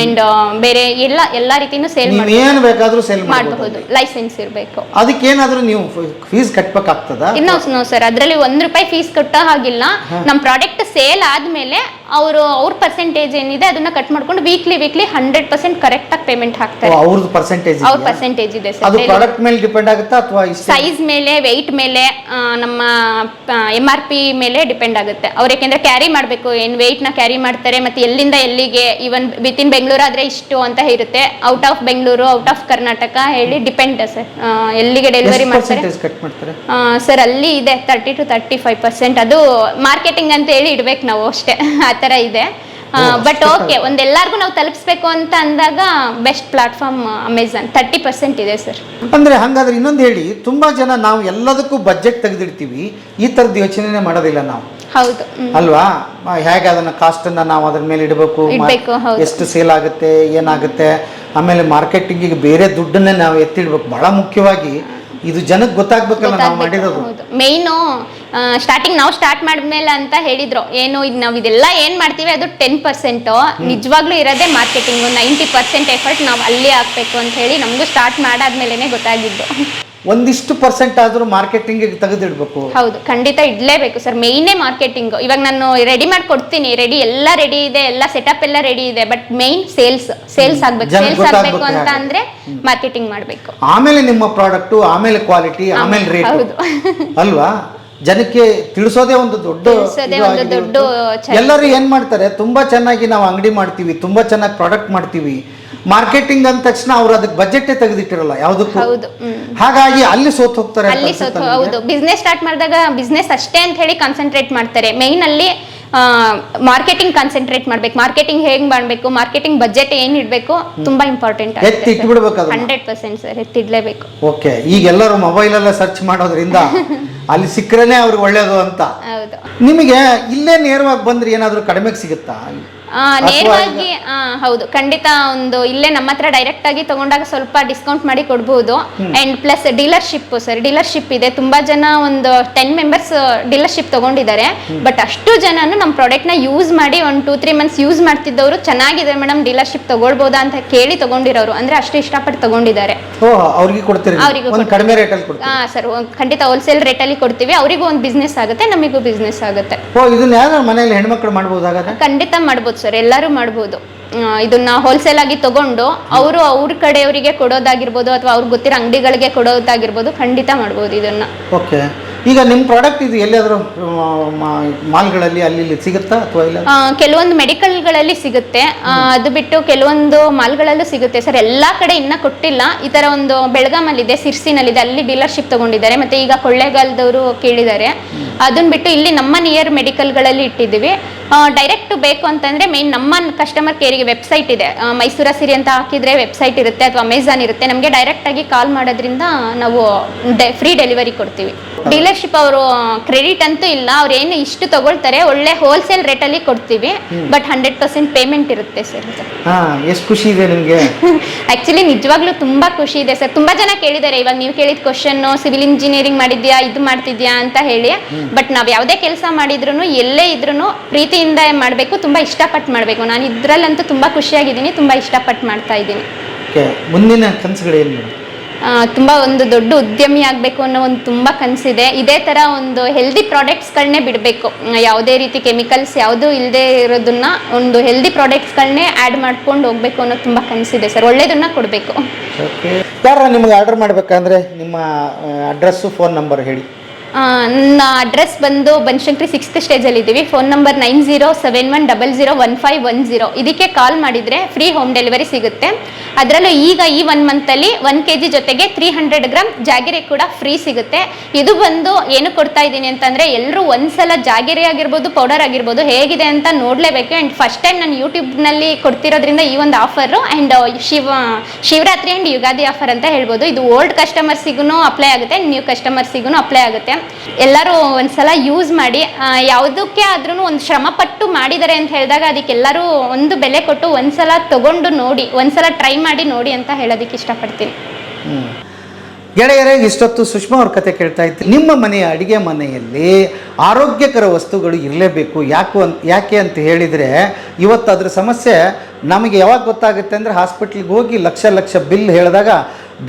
ಅಂಡ್ ಬೇರೆ ಎಲ್ಲ ಎಲ್ಲಾ ರೀತಿನೂ ಸೇಲ್ ನೀವು ಮಾಡ್ಬೋದು. ಏನು ಬೇಕಾದರೂ ಸೇಲ್ ಮಾಡಬಹುದು ಮಾಡ್ಬೋದು ಲೈಸೆನ್ಸ್ ಇರಬೇಕು. ಅದಕ್ಕೇನಾದರೂ ನೀವು ಫೀಸ್ ಕಟ್ಬೇಕಾಗ್ತದ? ಇನ್ನು ನೋ ಸರ್ ಅದರಲ್ಲಿ ಒಂದ್ ರೂಪಾಯಿ ಫೀಸ್ ಕಟ್ಟೋ ಹಾಗಿಲ್ಲ. ನಮ್ಮ ಪ್ರಾಡಕ್ಟ್ ಸೇಲ್ ಆದ್ಮೇಲೆ ಅವರು ಅವ್ರ ಪರ್ಸೆಂಟೇಜ್ ಏನಿದೆ ಅದನ್ನ ಕಟ್ ಮಾಡ್ಕೊಂಡು weekly weekly hundred percent correct ಆಗಿ ಪೇಮೆಂಟ್ ಹಾಕ್ತಾರೆ. ಅವ್ರದ್ದು ಪರ್ಸೆಂಟೇಜ್ ಅವ್ರ ಪರ್ಸೆಂಟೇಜ್ ಇದೆ ಅದು ಸರ್ ಪ್ರಾಡಕ್ಟ್ ಮೇಲೆ ಡಿಪೆಂಡ್ ಆಗುತ್ತಾ ಅಥವಾ ಸೈಜ್ ಮೇಲೆ ವೆಯ್ಟ್ ಮೇಲೆ ಆ, ನಮ್ಮ ಎಂ ಆರ್ ಪಿ ಮೇಲೆ ಡಿಪೆಂಡ್ ಆಗುತ್ತೆ. ಅವ್ರು ಯಾಕೆಂದ್ರೆ ಕ್ಯಾರಿ ಮಾಡಬೇಕು ಏನು ನ ಕ್ಯಾರಿ ಮಾಡ್ತಾರೆ ಮತ್ತೆ ಎಲ್ಲಿಂದ ಎಲ್ಲಿಗೆ ಇವನ್ ವಿತ್ ಇನ್ ಬೆಂಗಳೂರು ಆದ್ರೆ ಇಷ್ಟು ಅಂತ ಇರುತ್ತೆ. Out of Bengaluru out of Karnataka ಹೇಳಿ ಡಿಪೆಂಡ್ ಸರ್. ಎಲ್ಲಿಗೆ ಡೆಲಿವರಿ ಮಾಡ್ತಾರೆ? ಪರ್ಸೆಂಟೇಜ್ ಕಟ್ ಮಾಡ್ತಾರೆ? ಸರ್ ಅಲ್ಲಿ ಇದೆ thirty to thirty five percent ಅದು ಮಾರ್ಕೆಟಿಂಗ್ ಅಂತ ಹೇಳಿ ಇಡ್ಬೇಕು ನಾವು ಅಷ್ಟೇ. ಥರ ಇದೆ. ಬಟ್ ಓಕೆ ಒಂದೆಲ್ಲರಿಗೂ ನಾವು ತಲುಪಿಸ್ಬೇಕು ಅಂತ ಅಂದಾಗ best platform Amazon thirty percent ಇದೆ ಸರ್ ಅಂದ್ರೆ ಹಂಗಾದ್ರೆ ಇನ್ನೊಂದು ಹೇಳಿ ತುಂಬಾ ಜನ ನಾವು ಎಲ್ಲದಕ್ಕೂ ಬಜೆಟ್ ತೆಗೆದಿಡ್ತೀವಿ ಈ ಥರದ್ದು ಯೋಚನೆ ಮಾಡೋದಿಲ್ಲ ನಾವು. ಹೌದು ಅಲ್ವಾ? ಹೇಗೆ ಅದನ್ನ ಕಾಸ್ಟ್ ಅನ್ನ ನಾವು ಅದ್ರ ಮೇಲೆ ಇಡಬೇಕು. ಎಷ್ಟು ಸೇಲ್ ಆಗುತ್ತೆ ಏನಾಗುತ್ತೆ? ಆಮೇಲೆ ಮಾರ್ಕೆಟಿಂಗಿಗೆ ಬೇರೆ ದುಡ್ಡನ್ನೇ ನಾವು ಎತ್ತಿಡ್ಬೇಕು. ಬಹಳ ಮುಖ್ಯವಾಗಿ ಇದು ಜನಕ್ಕೆ ಗೊತ್ತಾಗ್ಬೇಕಲ್ಲ ನಾವು ಮಾಡಿರೋದು. ಮೇಯ್ನು ಸ್ಟಾರ್ಟಿಂಗ್ ನಾವು ಸ್ಟಾರ್ಟ್ ಮಾಡಿದ್ಮೇಲೆ ಅಂತ ಹೇಳಿದ್ರು. ಏನು ಇದು ನಾವು ಇದೆಲ್ಲ ಏನ್ ಮಾಡ್ತೀವಿ ಅದು ಟೆನ್ ಪರ್ಸೆಂಟ್ ನಿಜವಾಗ್ಲೂ ಇರೋದೇ ಮಾರ್ಕೆಟಿಂಗ್ ನೈಂಟಿ ಪರ್ಸೆಂಟ್ ಎಫರ್ಟ್ ನಾವು ಅಲ್ಲಿ ಹಾಕ್ಬೇಕು ಅಂತ ಹೇಳಿ ನಮಗೂ ಸ್ಟಾರ್ಟ್ ಮಾಡಾದ್ಮೇಲೆ ಗೊತ್ತಾಗಿದ್ದು. ಒಂದಿಷ್ಟು ಪರ್ಸೆಂಟ್ ಆದ್ರೂ ಮಾರ್ಕೆಟಿಂಗ್ ತೆಗೆದಿಡ್ಬೇಕು. ಹೌದು ಖಂಡಿತ ಇಡ್ಲೇಬೇಕು ಸರ್ ಮೇಯ್ನೇ ಮಾರ್ಕೆಟಿಂಗ್ ಇವಾಗ ನಾನು ರೆಡಿ ಮಾಡಿ ಕೊಡ್ತೀನಿ. ರೆಡಿ ಎಲ್ಲ ರೆಡಿ ಇದೆ ಎಲ್ಲ ಸೆಟಪ್ ಎಲ್ಲ ರೆಡಿ ಇದೆ ಬಟ್ ಮೇಯ್ನ್ ಸೇಲ್ಸ್ ಸೇಲ್ಸ್ ಆಗ್ಬೇಕು. ಜನಕ್ಕೆ ಸೇಲ್ಸ್ ಆಗ್ಬೇಕು ಅಂತ. ಅಂದ್ರೆ ಮಾರ್ಕೆಟಿಂಗ್ ಮಾಡ್ಬೇಕು. ಆಮೇಲೆ ನಿಮ್ಮ ಪ್ರಾಡಕ್ಟ್ ಆಮೇಲೆ ಕ್ವಾಲಿಟಿ ಆಮೇಲೆ ರೇಟ್ ಹೌದು. ಅಲ್ವಾ? ಜನಕ್ಕೆ ತಿಳಿಸೋದೇ ಒಂದು ದೊಡ್ಡ ತಿಳಿಸೋದೇ ಇದು ಒಂದು ಆಗಿದೆ. ದೊಡ್ಡ ಇವತ್ತು. ಎಲ್ಲರೂ ಏನ್ ಮಾಡ್ತಾರೆ? ತುಂಬಾ ಚೆನ್ನಾಗಿ ನಾವು ಅಂಗಡಿ ಮಾಡ್ತೀವಿ ತುಂಬಾ ಚೆನ್ನಾಗಿ ಪ್ರಾಡಕ್ಟ್ ಮಾಡ್ತೀವಿ. ಮಾರ್ಕೆಟಿಂಗ್ ಅಂದ ತಕ್ಷಣ ಅವ್ರು ಅದಕ್ಕೆ ಬಜೆಟ್ ತೆಗೆದಿಟ್ಟಿರಲ್ಲ ಯಾವುದಕ್ಕೂ. ಹೌದು ಹಾಗಾಗಿ ಅಲ್ಲಿ ಸೋತ್ ಹೋಗ್ತಾರೆ ಅಲ್ಲಿ ಸೋತು ಹೌದು. ಬಿಸ್ನೆಸ್ ಸ್ಟಾರ್ಟ್ ಮಾಡಿದಾಗ ಬಿಸ್ನೆಸ್ ಅಷ್ಟೇ ಅಂತ ಹೇಳಿ ಕಾನ್ಸಂಟ್ರೇಟ್ ಮಾಡ್ತಾರೆ. ಮೇನ್ ಅಲ್ಲಿ ಮಾರ್ಕೆಟಿಂಗ್ ಕಾನ್ಸಂಟ್ರೇಟ್ ಮಾಡ್ಬೇಕು. ಮಾರ್ಕೆಟಿಂಗ್ ಹೇಗ್ ಮಾಡ್ಬೇಕು? ಮಾರ್ಕೆಟಿಂಗ್ ಬಜೆಟ್ ಏನ್ ಇಡ್ಬೇಕು? ತುಂಬಾ ಇಂಪಾರ್ಟೆಂಟ್ ಎತ್ತಿ ಇಟ್ಬಿಡ್ಬೇಕು. ಹಂಡ್ರೆಡ್ ಪರ್ಸೆಂಟ್ ಸರ್ ಎತ್ತಿಡ್ಲೇಬೇಕು. ಓಕೆ ಈಗ ಎಲ್ಲರೂ ಮೊಬೈಲ್ ಎಲ್ಲ ಸರ್ಚ್ ಮಾಡೋದ್ರಿಂದ ಅಲ್ಲಿ ಸಿಕ್ಕರೇನೆ ಅವ್ರಿಗೆ ಒಳ್ಳೇದು ಅಂತ. ಹೌದು. ನಿಮಗೆ ಇಲ್ಲೇ ನೇರವಾಗಿ ಬಂದ್ರೆ ಏನಾದರೂ ಕಡಿಮೆಗೆ ಸಿಗುತ್ತಾ ನೇರವಾಗಿ ಹೌದು. ಖಂಡಿತ ಒಂದು ಇಲ್ಲೇ ನಮ್ಮ ಹತ್ರ ಡೈರೆಕ್ಟ್ ಆಗಿ ತಗೊಂಡಾಗ ಸ್ವಲ್ಪ ಡಿಸ್ಕೌಂಟ್ ಮಾಡಿ ಕೊಡ್ಬೋದು. And plus dealership sir dealership ಇದೆ. ತುಂಬಾ ಜನ ಒಂದು ಟೆನ್ ಮೆಂಬರ್ಸ್ ಡೀಲರ್ಶಿಪ್ ತಗೊಂಡಿದ್ದಾರೆ. ಬಟ್ ಅಷ್ಟು ಜನನು ನಮ್ಮ ಪ್ರಾಡಕ್ಟ್ನ ಯೂಸ್ ಮಾಡಿ ಒಂದು ಟೂ ತ್ರೀ ಮಂತ್ಸ್ ಯೂಸ್ ಮಾಡ್ತಿದ್ದವರು ಚೆನ್ನಾಗಿದೆ ಮೇಡಮ್ ಡೀಲರ್ಶಿಪ್ ತಗೊಳ್ಬೋದಾ ಅಂತ ಕೇಳಿ ತಗೊಂಡಿರೋರು. ಅಂದ್ರೆ ಅಷ್ಟು ಇಷ್ಟಪಟ್ಟು ತಗೊಂಡಿದ್ದಾರೆ. ಸರ್ ಖಂಡಿತ ಹೋಲ್ಸೇಲ್ ಅಲ್ಲಿ ಕೊಡ್ತೀವಿ. ಅವರಿಗೂ ಒಂದು ಬಿಸ್ನೆಸ್ ಆಗುತ್ತೆ ನಮಗೂ ಬಿಸ್ನೆಸ್ ಆಗುತ್ತೆ. ಖಂಡಿತ ಮಾಡ್ಬೋದು ಸರ್ ಎಲ್ಲರೂ ಮಾಡ್ಬೋದು. ಇದನ್ನ ಹೋಲ್ಸೇಲ್ ಆಗಿ ತಗೊಂಡು ಅವರು ಅವ್ರ ಕಡೆಯವರಿಗೆ ಕೊಡೋದಾಗಿರ್ಬೋದು ಅಥವಾ ಅವ್ರಿಗೆ ಗೊತ್ತಿರೋ ಅಂಗಡಿಗಳಿಗೆ ಕೊಡೋದಾಗಿರ್ಬೋದು ಖಂಡಿತ ಮಾಡ್ಬೋದು ಇದನ್ನ. ಓಕೆ. ಈಗ ನಿಮ್ಮ ಪ್ರಾಡಕ್ಟ್ ಇದು ಎಲ್ಲಿಯಾದರೂ ಮಾಲ್ಗಳಲ್ಲಿ ಅಲ್ಲಿ ಇಲ್ಲಿ ಸಿಗುತ್ತಾ ಅಥವಾ ಇಲ್ಲ? ಕೆಲವೊಂದು ಮೆಡಿಕಲ್ಗಳಲ್ಲಿ ಸಿಗುತ್ತೆ. ಅದು ಬಿಟ್ಟು ಕೆಲವೊಂದು ಮಾಲ್ಗಳಲ್ಲೂ ಸಿಗುತ್ತೆ. ಸರ್ ಎಲ್ಲ ಕಡೆ ಇನ್ನ ಕೊಟ್ಟಿಲ್ಲ. ಈ ಥರ ಒಂದು ಬೆಳಗಾಮಲ್ಲಿದೆ ಸಿರ್ಸಿನಲ್ಲಿದೆ ಅಲ್ಲಿ ಡೀಲರ್ಶಿಪ್ ತಗೊಂಡಿದ್ದಾರೆ. ಮತ್ತೆ ಈಗ ಕೊಳ್ಳೇಗಾಲದವರು ಕೇಳಿದ್ದಾರೆ. ಅದನ್ನ ಬಿಟ್ಟು ಇಲ್ಲಿ ನಮ್ಮ ನಿಯರ್ ಮೆಡಿಕಲ್ಗಳಲ್ಲಿ ಇಟ್ಟಿದ್ದೀವಿ. ಡೈರೆಕ್ಟ್ ಬೇಕು ಅಂತಂದ್ರೆ ಮೇನ್ ನಮ್ಮ ಕಸ್ಟಮರ್ ಕೇರಿಗೆ ವೆಬ್ಸೈಟ್ ಇದೆ. ಮೈಸೂರ ಸಿರಿ ಅಂತ ಹಾಕಿದ್ರೆ ವೆಬ್ಸೈಟ್ ಇರುತ್ತೆ ಅಥವಾ ಅಮೆಝಾನ್ ಇರುತ್ತೆ. ನಮಗೆ ಡೈರೆಕ್ಟಾಗಿ ಕಾಲ್ ಮಾಡೋದ್ರಿಂದ ನಾವು ಫ್ರೀ ಡೆಲಿವರಿ ಕೊಡ್ತೀವಿ. ಡೀಲರ್ಶಿಪ್ ಅವರು ಕ್ರೆಡಿಟ್ ಅಂತೂ ಇಲ್ಲ. ಅವ್ರು ಏನು ಇಷ್ಟು ತಗೊಳ್ತಾರೆ ಒಳ್ಳೆ ಹೋಲ್ಸೇಲ್ ರೇಟಲ್ಲಿ ಕೊಡ್ತೀವಿ. ಬಟ್ ಹಂಡ್ರೆಡ್ ಪರ್ಸೆಂಟ್ ಪೇಮೆಂಟ್ ಇರುತ್ತೆ ಸರ್ ಎಷ್ಟು ಖುಷಿ ಇದೆ ನಿಮಗೆ? ಆ್ಯಕ್ಚುಲಿ ನಿಜವಾಗ್ಲೂ ತುಂಬಾ ಖುಷಿ ಇದೆ ಸರ್ ತುಂಬಾ ಜನ ಕೇಳಿದ್ದಾರೆ. ಇವಾಗ ನೀವು ಕೇಳಿದ ಕ್ವಶನ್ನು ಸಿವಿಲ್ ಇಂಜಿನಿಯರಿಂಗ್ ಮಾಡಿದ್ಯಾ ಇದು ಮಾಡ್ತಿದ್ಯಾ ಅಂತ ಹೇಳಿ. ಬಟ್ ನಾವು ಯಾವುದೇ ಕೆಲಸ ಮಾಡಿದ್ರು ಎಲ್ಲೇ ಇದ್ರೂ ಪ್ರೀತಿಯಿಂದ ಮಾಡಬೇಕು ತುಂಬಾ ಇಷ್ಟಪಟ್ಟು ಮಾಡಬೇಕು. ನಾನು ಇದ್ರಲ್ಲಂತೂ ತುಂಬಾ ಖುಷಿಯಾಗಿದ್ದೀನಿ ತುಂಬಾ ಇಷ್ಟಪಟ್ಟು ಮಾಡ್ತಾ ಇದ್ದೀನಿ. ಮುಂದಿನ ಕನಸುಗಳು ಏನು ತುಂಬಾ ಒಂದು ದೊಡ್ಡ ಉದ್ಯಮಿ ಆಗಬೇಕು ಅನ್ನೋ ಒಂದು ತುಂಬಾ ಕನಸಿದೆ. ಇದೇ ತರ ಒಂದು ಹೆಲ್ದಿ ಪ್ರಾಡಕ್ಟ್ಸ್ಗಳನ್ನೇ ಬಿಡಬೇಕು. ಯಾವುದೇ ರೀತಿ ಕೆಮಿಕಲ್ಸ್ ಯಾವುದೂ ಇಲ್ಲದೆ ಇರೋದನ್ನ ಒಂದು ಹೆಲ್ದಿ ಪ್ರಾಡಕ್ಟ್ಸ್ಗಳನ್ನೇ ಆ್ಯಡ್ ಮಾಡ್ಕೊಂಡು ಹೋಗ್ಬೇಕು ಅನ್ನೋ ತುಂಬಾ ಕನಸಿದೆ ಸರ್. ಒಳ್ಳೇದನ್ನ ಕೊಡಬೇಕು. ಯಾರ ನಿಮಗೆ ಆರ್ಡರ್ ಮಾಡಬೇಕಂದ್ರೆ ನಿಮ್ಮ ಅಡ್ರೆಸ್ಸು ಫೋನ್ ನಂಬರ್ ಹೇಳಿ. ನನ್ನ ಅಡ್ರೆಸ್ ಬಂದು Banashankari sixth ಸ್ಟೇಜಲ್ಲಿದ್ದೀವಿ phone number nine zero seven one double zero one five one zero ಇದಕ್ಕೆ ಕಾಲ್ ಮಾಡಿದರೆ ಫ್ರೀ ಹೋಮ್ ಡೆಲಿವರಿ ಸಿಗುತ್ತೆ. ಅದರಲ್ಲೂ ಈಗ ಈ ಒನ್ ಮಂತಲ್ಲಿ ಒನ್ ಕೆ ಜಿ ಜೊತೆಗೆ ತ್ರೀ ಹಂಡ್ರೆಡ್ ಗ್ರಾಮ್ ಜಾಗಿರಿ ಕೂಡ ಫ್ರೀ ಸಿಗುತ್ತೆ. ಇದು ಬಂದು ಏನು ಕೊಡ್ತಾ ಇದ್ದೀನಿ ಅಂತಂದರೆ ಎಲ್ಲರೂ ಒಂದ್ಸಲ ಜಾಗಿರಿ ಆಗಿರ್ಬೋದು ಪೌಡರ್ ಆಗಿರ್ಬೋದು ಹೇಗಿದೆ ಅಂತ ನೋಡಲೇಬೇಕು. ಆ್ಯಂಡ್ ಫಸ್ಟ್ ಟೈಮ್ ನಾನು ಯೂಟ್ಯೂಬ್ನಲ್ಲಿ ಕೊಡ್ತಿರೋದ್ರಿಂದ ಈ ಒಂದು offer and Shiva, Shivaratri and Ugadi offer ಅಂತ ಹೇಳ್ಬೋದು. ಇದು ಓಲ್ಡ್ ಕಸ್ಟಮರ್ಸಿಗೂ ಅಪ್ಲೈ ಆಗುತ್ತೆ ನ್ಯೂ ಕಸ್ಟಮರ್ಸಿಗೂ ಅಪ್ಲೈ ಆಗುತ್ತೆ. ಎಲ್ಲರೂ ಒಂದ್ಸಲ ಯೂಸ್ ಮಾಡಿ ಯಾವುದಕ್ಕೆ ಆದ್ರೂ ಒಂದು ಶ್ರಮ ಪಟ್ಟು ಮಾಡಿದ್ದಾರೆ ಅಂತ ಹೇಳಿದಾಗ ಅದಕ್ಕೆಲ್ಲರೂ ಒಂದು ಬೆಲೆ ಕೊಟ್ಟು ಒಂದ್ಸಲ ತಗೊಂಡು ನೋಡಿ, ಒಂದ್ಸಲ ಟ್ರೈ ಮಾಡಿ ನೋಡಿ ಅಂತ ಹೇಳೋದಕ್ಕೆ ಇಷ್ಟಪಡ್ತೀನಿ. ಗೆಳೆಯರೇ, ಇಷ್ಟೊತ್ತು ಸುಷ್ಮಾ ಅವ್ರ ಕತೆ ಕೇಳ್ತಾ ಇತ್ತು ನಿಮ್ಮ ಮನೆಯ ಅಡುಗೆ ಮನೆಯಲ್ಲಿ ಆರೋಗ್ಯಕರ ವಸ್ತುಗಳು ಇರಲೇಬೇಕು. ಯಾಕೆ ಅಂತ ಯಾಕೆ ಅಂತ ಹೇಳಿದರೆ ಇವತ್ತು ಅದ್ರ ಸಮಸ್ಯೆ ನಮಗೆ ಯಾವಾಗ ಗೊತ್ತಾಗುತ್ತೆ ಅಂದರೆ ಹಾಸ್ಪಿಟ್ಲಿಗೆ ಹೋಗಿ ಲಕ್ಷ ಲಕ್ಷ ಬಿಲ್ ಹೇಳಿದಾಗ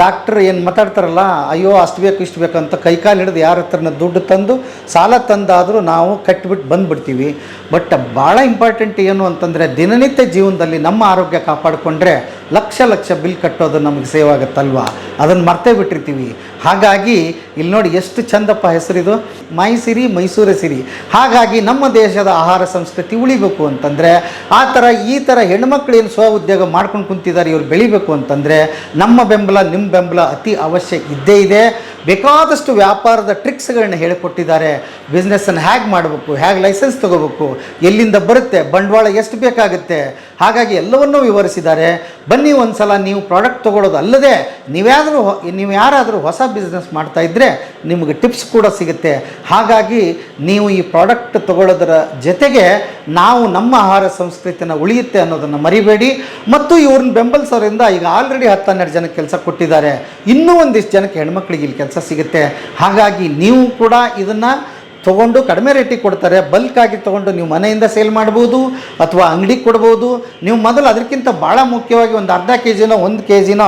ಡಾಕ್ಟ್ರ್ ಏನು ಮಾತಾಡ್ತಾರಲ್ಲ, ಅಯ್ಯೋ, ಅಷ್ಟು ಬೇಕು, ಇಷ್ಟು ಬೇಕು ಅಂತ ಕೈಕಾಲು ಹಿಡಿದು ಯಾರ ಹತ್ರನ ದುಡ್ಡು ತಂದು, ಸಾಲ ತಂದಾದರೂ ನಾವು ಕಟ್ಟಿಬಿಟ್ಟು ಬಂದುಬಿಡ್ತೀವಿ. ಬಟ್ ಭಾಳ ಇಂಪಾರ್ಟೆಂಟ್ ಏನು ಅಂತಂದರೆ, ದಿನನಿತ್ಯ ಜೀವನದಲ್ಲಿ ನಮ್ಮ ಆರೋಗ್ಯ ಕಾಪಾಡಿಕೊಂಡ್ರೆ ಲಕ್ಷ ಲಕ್ಷ ಬಿಲ್ ಕಟ್ಟೋದು ನಮಗೆ ಸೇವ್ ಆಗುತ್ತಲ್ವ? ಅದನ್ನು ಮರ್ತೇ ಬಿಟ್ಟಿರ್ತೀವಿ. ಹಾಗಾಗಿ ಇಲ್ಲಿ ನೋಡಿ ಎಷ್ಟು ಚಂದಪ್ಪ ಹೆಸರಿದು. ಮೈ ಸಿರಿ ಮೈಸೂರು ಸಿರಿ. ಹಾಗಾಗಿ ನಮ್ಮ ದೇಶದ ಆಹಾರ ಸಂಸ್ಕೃತಿ ಉಳಿಬೇಕು ಅಂತಂದರೆ, ಆ ಥರ ಈ ಥರ ಹೆಣ್ಮಕ್ಳು ಏನು ಸ್ವ ಉದ್ಯೋಗ ಮಾಡ್ಕೊಂಡು ಕುಂತಿದ್ದಾರೆ, ಇವ್ರು ಬೆಳಿಬೇಕು ಅಂತಂದರೆ, ನಮ್ಮ ಬೆಂಬಲ ನಿಮ್ಮ ಬೆಂಬಲ ಅತಿ ಅವಶ್ಯ ಇದ್ದೇ ಇದೆ. ಬೇಕಾದಷ್ಟು ವ್ಯಾಪಾರದ ಟ್ರಿಕ್ಸ್ಗಳನ್ನ ಹೇಳಿಕೊಟ್ಟಿದ್ದಾರೆ. ಬಿಸ್ನೆಸ್ಸನ್ನು ಹೇಗೆ ಮಾಡಬೇಕು ಹೇಗೆ ಲೈಸೆನ್ಸ್ ತೊಗೋಬೇಕು. ಎಲ್ಲಿಂದ ಬರುತ್ತೆ, ಬಂಡವಾಳ ಎಷ್ಟು ಬೇಕಾಗುತ್ತೆ. ಹಾಗಾಗಿ ಎಲ್ಲವನ್ನೂ ವಿವರಿಸಿದ್ದಾರೆ. ಬನ್ನಿ ಒಂದು ಸಲ ನೀವು ಪ್ರಾಡಕ್ಟ್ ತೊಗೊಳೋದು ಅಲ್ಲದೆ ನೀವ್ಯಾದರೂ ನೀವು ಯಾರಾದರೂ ಹೊಸ ಬಿಸ್ನೆಸ್ ಮಾಡ್ತಾ ಇದ್ದರೆ ನಿಮಗೆ ಟಿಪ್ಸ್ ಕೂಡ ಸಿಗುತ್ತೆ. ಹಾಗಾಗಿ ನೀವು ಈ ಪ್ರಾಡಕ್ಟ್ ತಗೊಳ್ಳೋದರ ಜೊತೆಗೆ ನಾವು ನಮ್ಮ ಆಹಾರ ಸಂಸ್ಕೃತಿನ ಉಳಿಯುತ್ತೆ ಅನ್ನೋದನ್ನು ಮರಿಬೇಡಿ. ಮತ್ತು ಇವ್ರನ್ನ ಬೆಂಬಲಿಸೋದ್ರಿಂದ ಈಗ ಆಲ್ರೆಡಿ ಹತ್ತು ಹನ್ನೆರಡು ಜನಕ್ಕೆ ಕೆಲಸ ಕೊಟ್ಟಿದ್ದಾರೆ. ಇನ್ನೂ ಒಂದಿಷ್ಟು ಜನಕ್ಕೆ ಹೆಣ್ಮಕ್ಳಿಗೆ ಇಲ್ಲಿ ಕೆಲಸ ಸಿಗುತ್ತೆ. ಹಾಗಾಗಿ ನೀವು ಕೂಡ ಇದನ್ನು ತೊಗೊಂಡು ಕಡಿಮೆ ರೇಟಿಗೆ ಕೊಡ್ತಾರೆ. ಬಲ್ಕಾಗಿ ತೊಗೊಂಡು ನೀವು ಮನೆಯಿಂದ ಸೇಲ್ ಮಾಡ್ಬೋದು ಅಥವಾ ಅಂಗಡಿಗೆ ಕೊಡ್ಬೋದು. ನೀವು ಮೊದಲು ಅದಕ್ಕಿಂತ ಭಾಳ ಮುಖ್ಯವಾಗಿ ಒಂದು ಅರ್ಧ ಕೆ ಜಿನೋ ಒಂದು ಕೆ ಜಿನೋ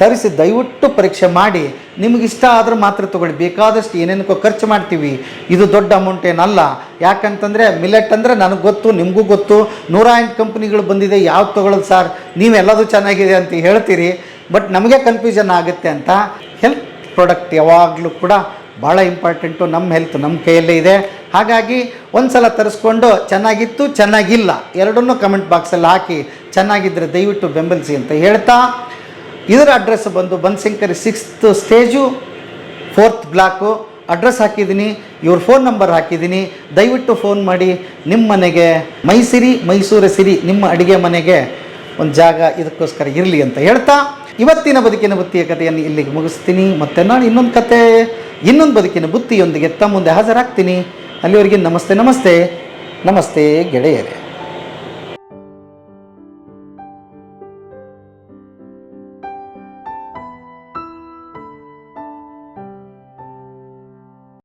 ತರಿಸಿ ದಯವಿಟ್ಟು ಪರೀಕ್ಷೆ ಮಾಡಿ. ನಿಮಗೆ ಇಷ್ಟ ಆದ್ರೆ ಮಾತ್ರ ತೊಗೊಳ್ಳಿ. ಬೇಕಾದಷ್ಟು ಏನೇನಕ್ಕೋ ಖರ್ಚು ಮಾಡ್ತೀವಿ. ಇದು ದೊಡ್ಡ ಅಮೌಂಟ್ ಏನಲ್ಲ. ಯಾಕಂತಂದರೆ ಮಿಲೆಟ್ ಅಂದರೆ ನನಗೆ ಗೊತ್ತು, ನಿಮಗೂ ಗೊತ್ತು. ನೂರ ಎಂಟು ಕಂಪ್ನಿಗಳು ಬಂದಿದೆ. ಯಾವ್ದು ತೊಗೊಳ್ಳೋದು ಸರ್? ನೀವೆಲ್ಲದೂ ಚೆನ್ನಾಗಿದೆ ಅಂತ ಹೇಳ್ತೀರಿ. ಬಟ್ ನಮಗೆ ಕನ್ಫ್ಯೂಷನ್ ಆಗುತ್ತೆ ಅಂತ. ಹೆಲ್ತ್ ಪ್ರಾಡಕ್ಟ್ ಯಾವಾಗಲೂ ಕೂಡ ಭಾಳ ಇಂಪಾರ್ಟೆಂಟು ನಮ್ಮ ಹೆಲ್ತ್ ನಮ್ಮ ಕೈಯಲ್ಲೇ ಇದೆ. ಹಾಗಾಗಿ ಒಂದು ಸಲ ತರಿಸ್ಕೊಂಡು ಚೆನ್ನಾಗಿತ್ತು, ಚೆನ್ನಾಗಿಲ್ಲ, ಎರಡನ್ನೂ ಕಮೆಂಟ್ ಬಾಕ್ಸಲ್ಲಿ ಹಾಕಿ ಚೆನ್ನಾಗಿದ್ದರೆ ದಯವಿಟ್ಟು ಬೆಂಬಲಿಸಿ ಅಂತ ಹೇಳ್ತಾ, ಇದರ ಅಡ್ರೆಸ್ ಬಂದು Banashankari sixth stage fourth block address ಹಾಕಿದ್ದೀನಿ, ಇವ್ರ ಫೋನ್ ನಂಬರ್ ಹಾಕಿದ್ದೀನಿ. ದಯವಿಟ್ಟು ಫೋನ್ ಮಾಡಿ, ನಿಮ್ಮ ಮನೆಗೆ ಮೈಸಿರಿ, ಮೈಸೂರು ಸಿರಿ, ನಿಮ್ಮ ಅಡುಗೆ ಮನೆಗೆ ಒಂದು ಜಾಗ ಇದಕ್ಕೋಸ್ಕರ ಇರಲಿ ಅಂತ ಹೇಳ್ತಾ ಇವತ್ತಿನ ಬದುಕಿನ ಬುತ್ತಿಯ ಕಥೆಯನ್ನು ಇಲ್ಲಿಗೆ ಮುಗಿಸ್ತೀನಿ. ಮತ್ತೆ ನಾನು ಇನ್ನೊಂದು ಕತೆ ಇನ್ನೊಂದು ಬದುಕಿನ ಬುತ್ತಿಯೊಂದಿಗೆ ತಮ್ಮ ಮುಂದೆ ಹಾಜರಾಗ್ತೀನಿ. ಅಲ್ಲಿವರೆಗೆ ನಮಸ್ತೆ ನಮಸ್ತೆ. ನಮಸ್ತೆ ಗೆಳೆಯರೇ.